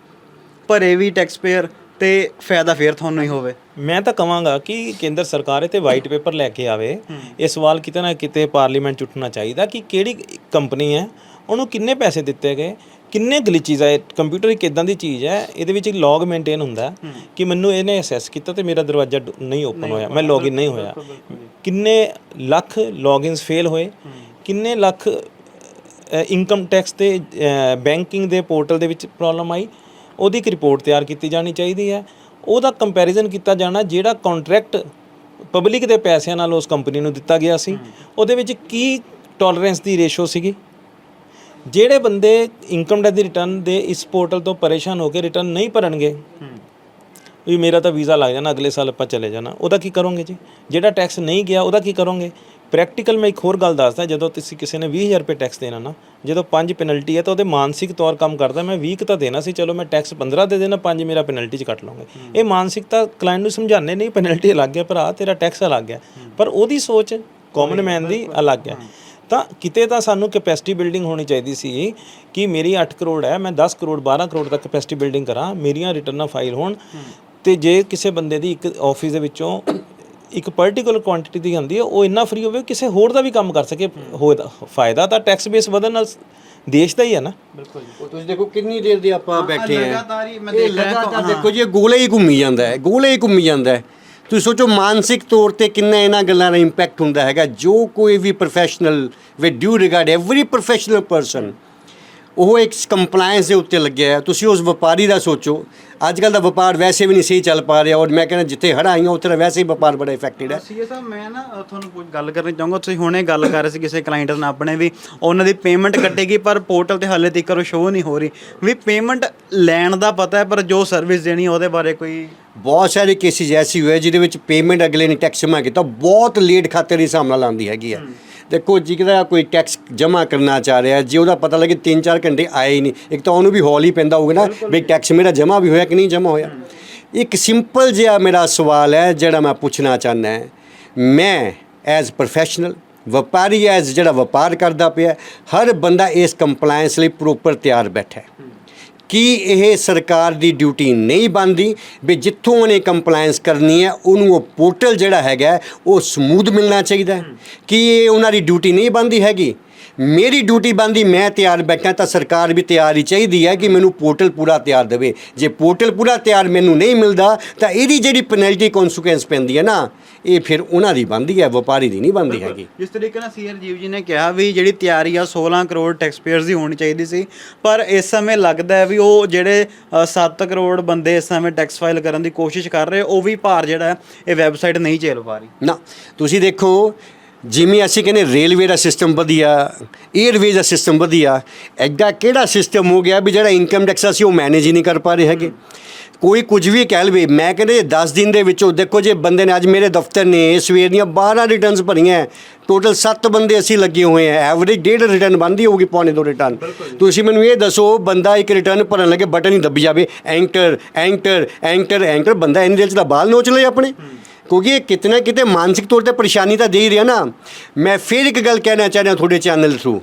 ਭਰੇ ਵੀ ਟੈਕਸ ਪੇਅਰ ਤੇ ਫਾਇਦਾ ਫੇਰ ਤੁਹਾਨੂੰ ਹੀ ਹੋਵੇ? ਮੈਂ ਤਾਂ ਕਵਾਂਗਾ ਕਿ ਕੇਂਦਰ ਸਰਕਾਰ ਇਹ ਤੇ ਵਾਈਟ ਪੇਪਰ ਲੈ ਕੇ ਆਵੇ। ਇਹ ਸਵਾਲ ਕਿਤੇ ਨਾ ਕਿਤੇ ਪਾਰਲੀਮੈਂਟ 'ਚ ਉੱਠਣਾ ਚਾਹੀਦਾ ਕਿ ਕਿਹੜੀ ਕੰਪਨੀ ਹੈ ਉਹਨੂੰ ਕਿੰਨੇ ਪੈਸੇ ਦਿੱਤੇ ਗਏ ਕਿੰਨੇ ਗਲਿਚੀਜ਼ ਹੈ ਕੰਪਿਊਟਰ ਇੱਕ ਇਦਾਂ ਦੀ ਚੀਜ਼ ਹੈ ਇਹਦੇ ਵਿੱਚ ਲੌਗ ਮੇਨਟੇਨ ਹੁੰਦਾ ਕਿ ਮੈਨੂੰ ਇਹਨੇ ਅਸੈਸ ਕੀਤਾ ਤੇ ਮੇਰਾ ਦਰਵਾਜ਼ਾ ਨਹੀਂ ਓਪਨ ਹੋਇਆ ਮੈਂ ਲੌਗਇਨ ਨਹੀਂ ਹੋਇਆ। ਕਿੰਨੇ ਲੱਖ ਲੌਗਇਨਸ ਫੇਲ ਹੋਏ ਕਿੰਨੇ ਲੱਖ ਇਨਕਮ ਟੈਕਸ ਤੇ ਬੈਂਕਿੰਗ ਦੇ ਪੋਰਟਲ ਦੇ ਵਿੱਚ ਪ੍ਰੋਬਲਮ ਆਈ ਉਹਦੀ ਇੱਕ ਰਿਪੋਰਟ ਤਿਆਰ ਕੀਤੀ ਜਾਣੀ ਚਾਹੀਦੀ ਹੈ। ਉਹਦਾ ਕੰਪੈਰੀਜ਼ਨ ਕੀਤਾ ਜਾਣਾ ਜਿਹੜਾ ਕੰਟਰੈਕਟ ਪਬਲਿਕ ਦੇ ਪੈਸਿਆਂ ਨਾਲ ਉਸ ਕੰਪਨੀ ਨੂੰ ਦਿੱਤਾ ਗਿਆ ਸੀ। ਉਹਦੇ ਵਿੱਚ ਕੀ ਟੋਲਰੈਂਸ ਦੀ ਰੇਸ਼ੋ ਸੀਗੀ? ਜਿਹੜੇ ਬੰਦੇ ਇਨਕਮ ਟੈਕਸ ਦੀ ਰਿਟਰਨ ਦੇ ਇਸ ਪੋਰਟਲ ਤੋਂ ਪਰੇਸ਼ਾਨ ਹੋ ਕੇ ਰਿਟਰਨ ਨਹੀਂ ਭਰਨਗੇ ਵੀ ਮੇਰਾ ਤਾਂ ਵੀਜ਼ਾ ਲੱਗ ਜਾਣਾ ਅਗਲੇ ਸਾਲ ਆਪਾਂ ਚਲੇ ਜਾਣਾ ਉਹਦਾ ਕੀ ਕਰੋਗੇ ਜੀ? ਜਿਹੜਾ ਟੈਕਸ ਨਹੀਂ ਗਿਆ ਉਹਦਾ ਕੀ ਕਰੋਗੇ? ਪ੍ਰੈਕਟੀਕਲ ਮੈਂ ਇੱਕ ਹੋਰ ਗੱਲ ਦੱਸਦਾ ਜਦੋਂ ਤੁਸੀਂ ਕਿਸੇ ਨੇ 20000 ਰੁਪਏ ਟੈਕਸ ਦੇਣਾ ਨਾ ਜਦੋਂ 5 ਪੈਨਲਟੀ ਹੈ ਤਾਂ ਉਹਦੇ ਮਾਨਸਿਕ ਤੌਰ ਕੰਮ ਕਰਦਾ ਮੈਂ 20 ਕੁ ਤਾਂ ਦੇਣਾ ਸੀ ਚਲੋ ਮੈਂ ਟੈਕਸ 15 ਦੇ ਦੇਣਾ 5 ਮੇਰਾ ਪੈਨਲਟੀ ਚ ਕੱਟ ਲਵਾਂਗੇ। ਇਹ ਮਾਨਸਿਕਤਾ ਕਲਾਇੰਟ ਨੂੰ ਸਮਝਾਣੇ ਨਹੀਂ ਪੈਨਲਟੀ ਅਲੱਗ ਹੈ ਭਰਾ ਤੇਰਾ ਟੈਕਸ ਅਲੱਗ ਹੈ। ਪਰ ਉਹਦੀ ਸੋਚ ਕਾਮਨ ਮੈਨ ਦੀ ਅਲੱਗ ਹੈ। ਤਾਂ ਕਿਤੇ ਤਾਂ ਸਾਨੂੰ ਕੈਪੈਸਿਟੀ ਬਿਲਡਿੰਗ ਹੋਣੀ ਚਾਹੀਦੀ ਸੀ ਕਿ ਮੇਰੀ 8 ਕਰੋੜ ਹੈ ਮੈਂ 10 ਕਰੋੜ 12 ਕਰੋੜ ਤੱਕ ਕੈਪੈਸਿਟੀ ਬਿਲਡਿੰਗ ਕਰਾਂ ਮੇਰੀਆਂ ਰਿਟਰਨਾਂ ਫਾਈਲ ਹੋਣ। ਤੇ ਜੇ ਕਿਸੇ ਬੰਦੇ ਦੀ ਇੱਕ ਆਫਿਸ ਦੇ ਵਿੱਚੋਂ ਇੱਕ ਪਾਰਟਿਕੂਲਰ ਕੁਆਂਟੀਟੀ ਦੀ ਹੁੰਦੀ ਹੈ ਉਹ ਇੰਨਾ ਫ੍ਰੀ ਹੋਵੇ ਕਿਸੇ ਹੋਰ ਦਾ ਵੀ ਕੰਮ ਕਰ ਸਕੇ ਹੋਏਦਾ ਫਾਇਦਾ ਤਾਂ ਟੈਕਸ ਬੇਸ ਵਧਣ ਨਾਲ ਦੇਸ਼ ਦਾ ਹੀ ਹੈ ਨਾ। ਬਿਲਕੁਲ ਉਹ ਤੁਸੀਂ ਦੇਖੋ ਕਿੰਨੀ ਦੇਰ ਦੇ ਆਪਾਂ ਬੈਠੇ ਆ। ਲਗਾਤਾਰ ਹੀ ਮੈਂ ਇਹ ਦੇਖ ਰਿਹਾ ਦੇਖੋ ਜੀ ਇਹ ਗੋਲੇ ਹੀ ਘੁੰਮੀ ਜਾਂਦਾ ਹੈ ਗੋਲੇ ਹੀ ਘੁੰਮੀ ਜਾਂਦਾ ਹੈ। ਤੁਸੀਂ ਸੋਚੋ, ਮਾਨਸਿਕ ਤੌਰ ਤੇ ਕਿੰਨਾ ਇਹਨਾਂ ਗੱਲਾਂ ਦਾ ਇੰਪੈਕਟ ਹੁੰਦਾ ਹੈਗਾ। ਜੋ ਕੋਈ ਵੀ professional with due regard every professional person ਉਹ ਇੱਕ ਕੰਪਲਾਈਂਸ ਦੇ ਉੱਤੇ ਲੱਗਿਆ ਹੈ। ਤੁਸੀਂ ਉਸ ਵਪਾਰੀ ਦਾ ਸੋਚੋ ਅੱਜ ਕੱਲ ਦਾ ਵਪਾਰ ਵੈਸੇ ਵੀ ਨਹੀਂ ਸਹੀ ਚੱਲ ਪਾ ਰਿਹਾ ਔਰ ਮੈਂ ਕਹਿੰਦਾ ਜਿੱਥੇ ਹੜ੍ਹ ਆਈਆਂ, ਉੱਥੇ ਵੈਸੇ ਹੀ ਵਪਾਰ ਬੜਾ ਇਫੈਕਟਿਡ ਹੈ। ਸੀਏ ਸਾਹਿਬ, ਮੈਂ ਨਾ ਤੁਹਾਨੂੰ ਕੁਝ ਗੱਲ ਕਰਨੀ ਚਾਹੂੰਗਾ। ਤੁਸੀਂ ਹੁਣੇ ਗੱਲ ਕਰ ਰਹੇ ਸੀ ਕਿਸੇ ਕਲਾਇੰਟ ਨਾਲ ਆਪਣੇ ਵੀ, ਉਹਨਾਂ ਦੀ ਪੇਮੈਂਟ ਕੱਟੇਗੀ, ਪਰ ਪੋਰਟਲ ਤੇ ਹਾਲੇ ਤੱਕ ਉਹ ਸ਼ੋਅ ਨਹੀਂ ਹੋ ਰਹੀ। ਵੀ ਪੇਮੈਂਟ ਲੈਣ ਦਾ ਪਤਾ ਹੈ, ਪਰ ਜੋ ਸਰਵਿਸ ਦੇਣੀ ਉਹਦੇ ਬਾਰੇ ਕੋਈ ਬਹੁਤ ਸਾਰੇ ਕੇਸਿਸ ਐਸੀ ਹੋਏ ਜਿਹਦੇ ਵਿੱਚ ਪੇਮੈਂਟ ਅਗਲੇ ਨੇ ਟੈਕਸ ਜਮ੍ਹਾਂ ਕੀਤਾ ਬਹੁਤ ਲੇਟ ਖਾਤੇ ਦੀ ਹਿਸਾਬ ਨਾਲ ਆਉਂਦੀ ਹੈਗੀ ਹੈ। ਦੇਖੋ ਜਿਹੜਾ ਕੋਈ ਟੈਕਸ ਜਮ੍ਹਾਂ ਕਰਨਾ ਚਾਹ ਰਿਹਾ ਜੇ ਉਹਦਾ ਪਤਾ ਲੱਗੇ 3-4 ਘੰਟੇ ਆਏ ਹੀ ਨਹੀਂ ਇੱਕ ਤਾਂ ਉਹਨੂੰ ਵੀ ਹੌਲ ਹੀ ਪੈਂਦਾ ਹੋਊਗਾ ਨਾ ਵੀ ਟੈਕਸ ਮੇਰਾ ਜਮ੍ਹਾਂ ਵੀ ਹੋਇਆ ਕਿ ਨਹੀਂ ਜਮ੍ਹਾਂ ਹੋਇਆ। ਇੱਕ ਸਿੰਪਲ ਜਿਹਾ ਮੇਰਾ ਸਵਾਲ ਹੈ ਜਿਹੜਾ ਮੈਂ ਪੁੱਛਣਾ ਚਾਹੁੰਦਾ ਹੈ। ਮੈਂ ਐਜ਼ ਪ੍ਰੋਫੈਸ਼ਨਲ ਵਪਾਰੀ ਐਜ਼ ਜਿਹੜਾ ਵਪਾਰ ਕਰਦਾ ਪਿਆ ਹਰ ਬੰਦਾ ਇਸ ਕੰਪਲਾਈਂਸ ਲਈ ਪ੍ਰੋਪਰ ਤਿਆਰ ਬੈਠਾ ਹੈ। ਕੀ ਇਹ ਸਰਕਾਰ ਦੀ ਡਿਊਟੀ ਨਹੀਂ ਬਣਦੀ? ਵੀ ਜਿੱਥੋਂ ਉਹਨੇ ਕੰਪਲਾਈਂਸ ਕਰਨੀ ਹੈ, ਉਹਨੂੰ ਉਹ ਪੋਰਟਲ ਜਿਹੜਾ ਹੈਗਾ, ਉਹ ਸਮੂਥ ਮਿਲਣਾ ਚਾਹੀਦਾ ਹੈ। ਕੀ ਇਹ ਉਹਨਾਂ ਦੀ ਡਿਊਟੀ ਨਹੀਂ ਬਣਦੀ ਹੈਗੀ? ਮੇਰੀ ਡਿਊਟੀ ਬਣਦੀ, ਮੈਂ ਤਿਆਰ ਬੈਠਾ ਤਾਂ ਸਰਕਾਰ ਵੀ ਤਿਆਰ ਹੀ ਚਾਹੀਦੀ ਹੈ ਕਿ ਮੈਨੂੰ ਪੋਰਟਲ ਪੂਰਾ ਤਿਆਰ ਦੇਵੇ। ਜੇ ਪੋਰਟਲ ਪੂਰਾ ਤਿਆਰ ਮੈਨੂੰ ਨਹੀਂ ਮਿਲਦਾ, ਤਾਂ ਇਹਦੀ ਜਿਹੜੀ ਪੈਨਲਟੀ ਕਨਸੀਕੁਐਂਸ ਪੈਂਦੀ ਹੈ ਨਾ ਇਹ ਫਿਰ ਉਹਨਾਂ ਦੀ ਬਣਦੀ ਹੈ ਵਪਾਰੀ ਦੀ ਨਹੀਂ ਬਣਦੀ ਹੈਗੀ। ਜਿਸ ਤਰੀਕੇ ਨਾਲ ਸੀਆਰ ਜੀਵ ਜੀ ਨੇ ਕਿਹਾ ਵੀ ਜਿਹੜੀ ਤਿਆਰੀ ਆ 16 ਕਰੋੜ ਟੈਕਸ ਪੇਅਰਸ ਦੀ ਹੋਣੀ ਚਾਹੀਦੀ ਸੀ ਪਰ ਇਸ ਸਮੇਂ ਲੱਗਦਾ ਹੈ ਵੀ ਉਹ ਜਿਹੜੇ 7 ਕਰੋੜ ਬੰਦੇ ਇਸ ਸਮੇਂ ਟੈਕਸ ਫਾਈਲ ਕਰਨ ਦੀ ਕੋਸ਼ਿਸ਼ ਕਰ ਰਹੇ ਉਹ ਵੀ ਭਾਰ ਜਿਹੜਾ ਇਹ ਵੈਬਸਾਈਟ ਨਹੀਂ ਝੇਲ ਪਾ ਰਹੀ। ਨਾ ਤੁਸੀਂ ਦੇਖੋ ਜਿਵੇਂ ਅਸੀਂ ਕਹਿੰਦੇ ਰੇਲਵੇ ਦਾ ਸਿਸਟਮ ਵਧੀਆ 에ਅਰਵੇਜ਼ ਦਾ ਸਿਸਟਮ ਵਧੀਆ ਐਡਾ ਕਿਹੜਾ ਸਿਸਟਮ ਹੋ ਗਿਆ ਵੀ ਜਿਹੜਾ ਇਨਕਮ ਟੈਕਸ ਅਸੀਂ ਉਹ ਮੈਨੇਜ ਹੀ ਨਹੀਂ ਕਰ ਪਾ ਰਹੇ ਹੈਗੇ। ਕੋਈ ਕੁਝ ਵੀ ਕਹਿ ਲਵੇ ਮੈਂ ਕਹਿੰਦੇ 10 ਦਿਨ ਦੇ ਵਿੱਚੋਂ ਦੇਖੋ ਜੇ ਬੰਦੇ ਨੇ ਅੱਜ ਮੇਰੇ ਦਫ਼ਤਰ ਨੇ ਸਵੇਰ ਦੀਆਂ 12 ਰਿਟਰਨਸ ਭਰੀਆਂ ਟੋਟਲ 7 ਬੰਦੇ ਅਸੀਂ ਲੱਗੇ ਹੋਏ ਆ ਐਵਰੇਜ ਡੇਢ ਰਿਟਰਨ ਬੰਦੀ ਹੋਊਗੀ ਪੌਣੇ ਦੋ ਰਿਟਰਨ ਤੁਸੀਂ ਮੈਨੂੰ ਇਹ ਦੱਸੋ ਬੰਦਾ ਇੱਕ ਰਿਟਰਨ ਭਰਨ ਲੱਗੇ ਬਟਨ ਹੀ ਦੱਬੀ ਜਾਵੇ ਐਂਟਰ ਐਂਟਰ ਐਂਟਰ ਐਂਟਰ ਬੰਦਾ ਇੰਨੇ ਦਿਲ ਚ ਤਾਂ ਬਾਲ ਨੋਚ ਲਏ ਆਪਣੇ। ਕਿਉਂਕਿ ਇਹ ਕਿਤਨਾ ਕਿਤੇ ਮਾਨਸਿਕ ਤੌਰ ਤੇ ਪਰੇਸ਼ਾਨੀ ਤਾਂ ਦੇ ਹੀ ਰਿਹਾ ਨਾ। ਮੈਂ ਫਿਰ ਇੱਕ ਗੱਲ ਕਹਿਣਾ ਚਾਹ ਰਿਹਾ ਤੁਹਾਡੇ channel through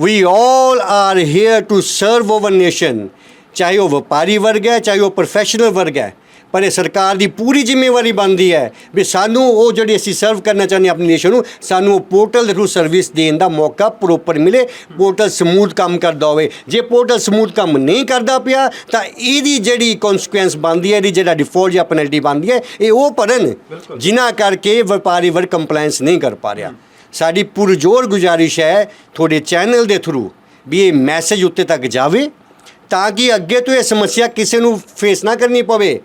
we all are here to serve our nation ਚਾਹੇ ਉਹ ਵਪਾਰੀ ਵਰਗ ਹੈ ਚਾਹੇ ਉਹ ਪ੍ਰੋਫੈਸ਼ਨਲ ਵਰਗ ਹੈ ਪਰ ਇਹ ਸਰਕਾਰ ਦੀ ਪੂਰੀ ਜ਼ਿੰਮੇਵਾਰੀ ਬਣਦੀ ਹੈ ਵੀ ਸਾਨੂੰ ਉਹ ਜਿਹੜੀ ਅਸੀਂ ਸਰਵ ਕਰਨਾ ਚਾਹੁੰਦੇ ਆਪਣੀ ਨੇਸ਼ਨ ਨੂੰ ਸਾਨੂੰ ਉਹ ਪੋਰਟਲ ਦੇ ਥਰੂ ਸਰਵਿਸ ਦੇਣ ਦਾ ਮੌਕਾ ਪ੍ਰੋਪਰ ਮਿਲੇ ਪੋਰਟਲ ਸਮੂਥ ਕੰਮ ਕਰਦਾ ਹੋਵੇ। ਜੇ ਪੋਰਟਲ ਸਮੂਥ ਕੰਮ ਨਹੀਂ ਕਰਦਾ ਪਿਆ ਤਾਂ ਇਹਦੀ ਜਿਹੜੀ ਕਨਸੀਕੁਐਂਸ ਬਣਦੀ ਹੈ ਇਹਦੀ ਜਿਹੜਾ ਡਿਫਾਲਟ ਜਾਂ ਪੈਨਲਟੀ ਬਣਦੀ ਹੈ ਇਹ ਉਹ ਭਰਨ ਜਿਨ੍ਹਾਂ ਕਰਕੇ ਵਪਾਰੀ ਵਰਗ ਕੰਪਲਾਈਂਸ ਨਹੀਂ ਕਰ ਪਾ ਰਿਹਾ। ਸਾਡੀ ਪੁਰਜੋਰ ਗੁਜ਼ਾਰਿਸ਼ ਹੈ ਤੁਹਾਡੇ ਚੈਨਲ ਦੇ ਥਰੂ ਵੀ ਇਹ ਮੈਸੇਜ ਉੱਤੇ ਤੱਕ ਜਾਵੇ ਤਾਂ ਕਿ ਅੱਗੇ ਤੋਂ ਇਹ ਸਮੱਸਿਆ ਕਿਸੇ ਨੂੰ ਫੇਸ ਨਾ ਕਰਨੀ ਪਵੇ।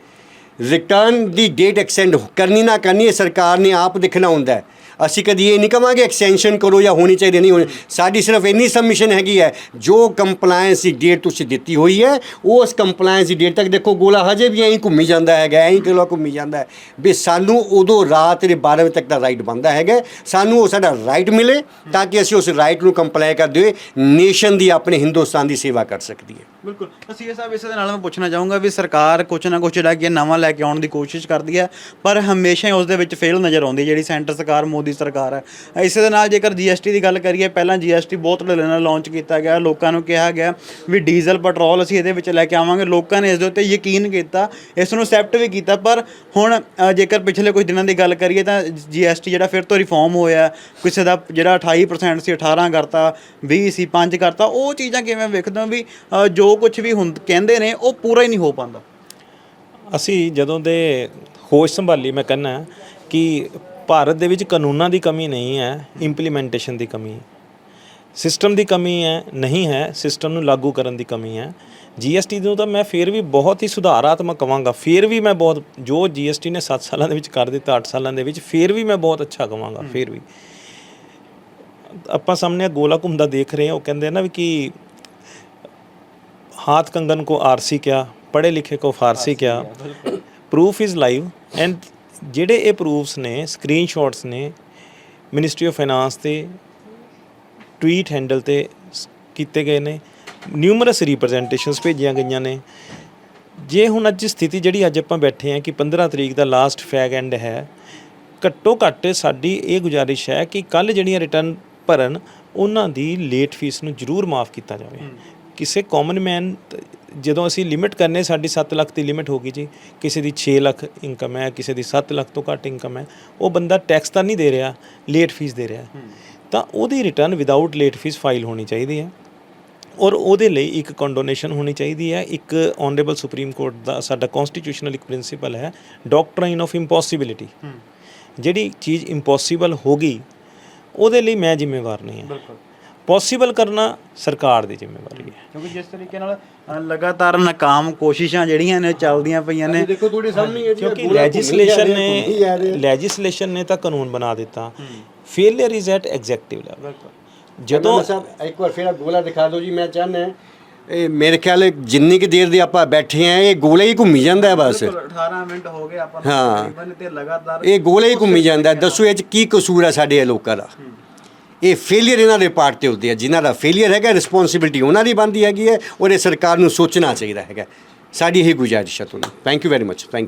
ਰਿਟਰਨ ਦੀ ਡੇਟ ਐਕਸਟੈਂਡ ਕਰਨੀ ਨਾ ਕਰਨੀ, ਇਹ ਸਰਕਾਰ ਨੇ ਆਪ ਦੇਖਣਾ ਹੁੰਦਾ ਹੈ। ਅਸੀਂ ਕਦੀ ਇਹ ਨਹੀਂ ਕਵਾਂਗੇ ਐਕਸਟੈਂਸ਼ਨ ਕਰੋ ਜਾਂ ਹੋਣੀ ਚਾਹੀਦੀ ਨਹੀਂ ਹੋਣੀ। ਸਾਡੀ ਸਿਰਫ ਇੰਨੀ ਸਬਮਿਸ਼ਨ ਹੈਗੀ ਹੈ, ਜੋ ਕੰਪਲਾਈਂਸ ਦੀ ਡੇਟ ਤੁਸੀਂ ਦਿੱਤੀ ਹੋਈ ਹੈ, ਉਸ ਕੰਪਲਾਈਂਸ ਦੀ ਡੇਟ ਤੱਕ ਦੇਖੋ, ਗੋਲਾ ਹਜੇ ਵੀ ਐਂ ਘੁੰਮੀ ਜਾਂਦਾ ਹੈਗਾ, ਐਂ ਕਿਲੋ ਘੁੰਮੀ ਜਾਂਦਾ ਹੈ। ਵੀ ਸਾਨੂੰ ਉਦੋਂ ਰਾਤ ਦੇ 12 ਵਜੇ ਤੱਕ ਦਾ ਰਾਈਟ ਬੰਦਾ ਹੈਗਾ। ਸਾਨੂੰ ਉਹ ਸਾਡਾ ਰਾਈਟ ਮਿਲੇ ਤਾਂ ਕਿ ਅਸੀਂ ਉਸ ਰਾਈਟ ਨੂੰ ਕੰਪਲਾਈ ਕਰਦੇ ਹੋਏ ਨੇਸ਼ਨ ਦੀ ਆਪਣੇ ਹਿੰਦੁਸਤਾਨ ਦੀ ਸੇਵਾ ਕਰ ਸਕਦੀ ਹੈ। ਬਿਲਕੁਲ। ਤਾਂ ਸੀਏ ਸਾਹਿਬ ਇਸੇ ਦੇ ਨਾਲ ਮੈਂ ਪੁੱਛਣਾ ਚਾਹੂੰਗਾ ਵੀ ਸਰਕਾਰ ਕੁਛ ਨਾ ਕੁਛ ਜਿਹੜਾ ਕਿ ਨਵਾਂ ਲੈ ਕੇ ਆਉਣ ਦੀ ਕੋਸ਼ਿਸ਼ ਕਰਦੀ ਹੈ, ਪਰ ਹਮੇਸ਼ਾ ਹੀ ਉਸ ਦੇ ਵਿੱਚ ਫੇਲ ਨਜ਼ਰ ਆਉਂਦੀ ਹੈ, ਜਿਹੜੀ ਸੈਂਟਰ ਸਰਕਾਰ, ਮੋਦੀ ਸਰਕਾਰ ਹੈ। ਇਸੇ ਦੇ ਨਾਲ ਜੇਕਰ ਜੀਐਸਟੀ ਦੀ ਗੱਲ ਕਰੀਏ, ਪਹਿਲਾਂ ਜੀਐਸਟੀ ਬਹੁਤ ਢਿੱਲੇ ਨਾਲ ਲਾਂਚ ਕੀਤਾ ਗਿਆ। ਲੋਕਾਂ ਨੂੰ ਕਿਹਾ ਗਿਆ ਵੀ ਡੀਜ਼ਲ ਪੈਟਰੋਲ ਅਸੀਂ ਇਹਦੇ ਵਿੱਚ ਲੈ ਕੇ ਆਵਾਂਗੇ। ਲੋਕਾਂ ਨੇ ਇਸ ਦੇ ਉੱਤੇ ਯਕੀਨ ਕੀਤਾ, ਇਸ ਨੂੰ ਅਸੈਪਟ ਵੀ ਕੀਤਾ, ਪਰ ਹੁਣ ਜੇਕਰ ਪਿਛਲੇ ਕੁਝ ਦਿਨਾਂ ਦੀ ਗੱਲ ਕਰੀਏ ਤਾਂ ਜੀਐਸਟੀ ਜਿਹੜਾ ਫਿਰ ਤੋਂ ਰਿਫਾਰਮ ਹੋਇਆ, ਕਿਸੇ ਦਾ ਜਿਹੜਾ 28% ਸੀ 18 ਕਰਤਾ 20 ਸੀ 5 ਕਰਤਾ, ਉਹ ਚੀਜ਼ਾਂ ਕਿਵੇਂ ਵੇਖਦੇ ਹੋ ਵੀ ਜੋ ਜੋ ਕੁਝ ਵੀ ਹੁੰਦ ਕਹਿੰਦੇ ਨੇ ਉਹ ਪੂਰਾ ਹੀ ਨਹੀਂ ਹੋ ਪਾਉਂਦਾ। ਅਸੀਂ ਜਦੋਂ ਦੇ ਹੋਸ਼ ਸੰਭਾਲੀ ਮੈਂ ਕਹਿੰਨਾ ਕਿ ਭਾਰਤ ਦੇ ਵਿੱਚ ਕਾਨੂੰਨਾਂ ਦੀ ਕਮੀ ਨਹੀਂ ਹੈ ਇੰਪਲੀਮੈਂਟੇਸ਼ਨ ਦੀ ਕਮੀ। ਹੈ ਸਿਸਟਮ ਦੀ ਕਮੀ ਹੈ ਨਹੀਂ ਹੈ ਸਿਸਟਮ ਨੂੰ ਲਾਗੂ ਕਰਨ ਦੀ ਕਮੀ ਹੈ। ਜੀਐਸਟੀ ਨੂੰ ਤਾਂ ਮੈਂ ਫੇਰ ਵੀ ਬਹੁਤ ਹੀ ਸੁਧਾਰਾਤਮਕ ਕਵਾਂਗਾ। ਫੇਰ ਵੀ ਮੈਂ ਬਹੁਤ ਜੋ ਜੀਐਸਟੀ ਨੇ 7 ਸਾਲਾਂ ਦੇ ਵਿੱਚ ਕਰ ਦਿੱਤਾ 8 ਸਾਲਾਂ ਦੇ ਵਿੱਚ ਫੇਰ ਵੀ ਮੈਂ ਬਹੁਤ ਅੱਛਾ ਕਵਾਂਗਾ ਫੇਰ ਵੀ। ਆਪਾਂ ਸਾਹਮਣੇ ਗੋਲਾ ਘੁੰਮਦਾ ਦੇਖ ਰਹੇ ਹਾਂ ਉਹ ਕਹਿੰਦੇ ਨਾ ਵੀ ਕਿ हाथ कंगन को आरसी क्या पढ़े लिखे को फारसी क्या ਪ੍ਰੂਫ ਇਜ਼ ਲਾਈਵ ਐਂਡ ਜਿਹੜੇ ਇਹ ਪ੍ਰੂਫਸ ਨੇ ਸਕਰੀਨਸ਼ਾਟਸ ਨੇ ਮਿਨਿਸਟਰੀ ਆਫ ਫਾਈਨਾਂਸ ਤੇ ਟਵੀਟ ਹੈਂਡਲ ਤੇ ਸ- ਕੀਤੇ ਗਏ ਨੇ ਨਿਊਮਰਸ ਰਿਪਰੈਜ਼ੈਂਟੇਸ਼ਨਸ ਭੇਜੀਆਂ ਗਈਆਂ ਨੇ ਜੇ ਹੁਣ ਅੱਜ ਸਥਿਤੀ ਜਿਹੜੀ ਅੱਜ ਆਪਾਂ ਬੈਠੇ ਹਾਂ ਕਿ 15 ਤਰੀਕ ਦਾ ਲਾਸਟ ਫੈਗ ਐਂਡ ਹੈ ਘੱਟੋ ਘੱਟ ਸਾਡੀ ਇਹ ਗੁਜ਼ਾਰਿਸ਼ ਹੈ ਕਿ ਕੱਲ ਜਿਹੜੀਆਂ ਰਿਟਰਨ ਭਰਨ ਉਹਨਾਂ ਦੀ ਲੇਟ ਫੀਸ ਨੂੰ ਜ਼ਰੂਰ ਮਾਫ ਕੀਤਾ ਜਾਵੇ ਕਿਸੇ ਕਾਮਨ ਮੈਨ ਜਦੋਂ ਅਸੀਂ ਲਿਮਿਟ ਕਰਨੇ ਸਾਡੀ 7 ਲੱਖ ਦੀ ਲਿਮਿਟ ਹੋਗੀ ਜੀ। ਕਿਸੇ ਦੀ 6 ਲੱਖ ਇਨਕਮ ਹੈ ਕਿਸੇ ਦੀ 7 ਲੱਖ ਤੋਂ ਘੱਟ ਇਨਕਮ ਹੈ। ਉਹ ਬੰਦਾ ਟੈਕਸ ਤਾਂ ਨਹੀਂ ਦੇ ਰਿਹਾ ਲੇਟ ਫੀਸ ਦੇ ਰਿਹਾ। ਤਾਂ ਉਹਦੀ return without late fee file ਹੋਣੀ ਚਾਹੀਦੀ ਹੈ। ਔਰ ਉਹਦੇ ਲਈ ਇੱਕ ਕੰਡੋਨੇਸ਼ਨ ਹੋਣੀ ਚਾਹੀਦੀ ਹੈ। ਇੱਕ ਆਨਰੇਬਲ ਸੁਪਰੀਮ ਕੋਰਟ ਦਾ ਸਾਡਾ ਕਨਸਟੀਟਿਊਸ਼ਨਲ ਇੱਕ ਪ੍ਰਿੰਸੀਪਲ ਹੈ ਡਾਕਟਰਾਈਨ ਆਫ ਇੰਪੋਸਿਬਿਲਿਟੀ ਜਿਹੜੀ ਚੀਜ਼ ਇੰਪੋਸੀਬਲ ਹੋਗੀ ਉਹਦੇ ਲਈ ਮੈਂ ਜ਼ਿੰਮੇਵਾਰ ਨਹੀਂ ਹਾਂ। ਬਿਲਕੁਲ। ਪੋਸੀਬਲ ਕਰਨਾ ਸਰਕਾਰ ਦੀ ਜ਼ਿੰਮੇਵਾਰੀ ਹੈ। ਕਿਉਂਕਿ ਜਿਸ ਤਰੀਕੇ ਨਾਲ ਅ, ਲਗਾਤਾਰ ਨਾਕਾਮ ਕੋਸ਼ਿਸ਼ਾਂ ਜਿਹੜੀਆਂ ਨੇ ਚੱਲਦੀਆਂ ਪਈਆਂ ਨੇ। ਦੇਖੋ ਤੁਹਾਡੇ ਸਾਹਮਣੇ ਕਿਉਂਕਿ ਲੈਜਿਸਲੇਸ਼ਨ ਨੇ ਲੈਜਿਸਲੇਸ਼ਨ ਨੇ ਤਾਂ ਕਾਨੂੰਨ ਬਣਾ ਦਿੱਤਾ। Failure is at executive level ਜਦੋਂ ਸਾਹਿਬ ਇੱਕ ਵਾਰ ਫਿਰ ਗੋਲਾ ਦਿਖਾ ਦਿਓ ਜੀ ਮੈਂ ਚਾਹੁੰਦਾ ਇਹ ਮੇਰੇ ਖਿਆਲ ਹੈ ਜਿੰਨੀ ਕਿ ਦੇਰ ਦੇ ਆਪਾਂ ਬੈਠੇ ਆ ਇਹ ਗੋਲਾ ਹੀ ਘੁੰਮੀ ਜਾਂਦਾ ਹੈ ਬਸ। 18 ਮਿੰਟ ਹੋ ਗਏ ਆਪਾਂ ਨੂੰ ਹਾਂ। ਤਕਰੀਬਨ ਤੇ ਲਗਾਤਾਰ ਇਹ ਗੋਲੇ ਹੀ ਘੁੰਮੀ ਜਾਂਦਾ ਹੈ। ਦੱਸੋ ਇਹ ਚ ਕੀ ਕਸੂਰ ਹੈ ਸਾਡੇ ਇਹ ਲੋਕਾਂ ਦਾ? ਇਹ ਫੇਲਿਅਰ ਇਹਨਾਂ ਦੇ ਪਾਰਟ ਤੇ ਹੁੰਦੀ ਹੈ। ਜਿਨ੍ਹਾਂ ਦਾ ਫੇਲਿਅਰ ਹੈਗਾ ਰਿਸਪੌਂਸਿਬਿਲਟੀ ਉਹਨਾਂ ਦੀ ਬਣਦੀ ਹੈਗੀ ਹੈ ਔਰ ਇਹ ਸਰਕਾਰ ਨੂੰ ਸੋਚਣਾ ਚਾਹੀਦਾ ਹੈਗਾ। ਸਾਡੀ ਇਹ ਗੁਜ਼ਾਰਿਸ਼ ਹੈ ਤੁਹਾਨੂੰ। Thank you very much thank you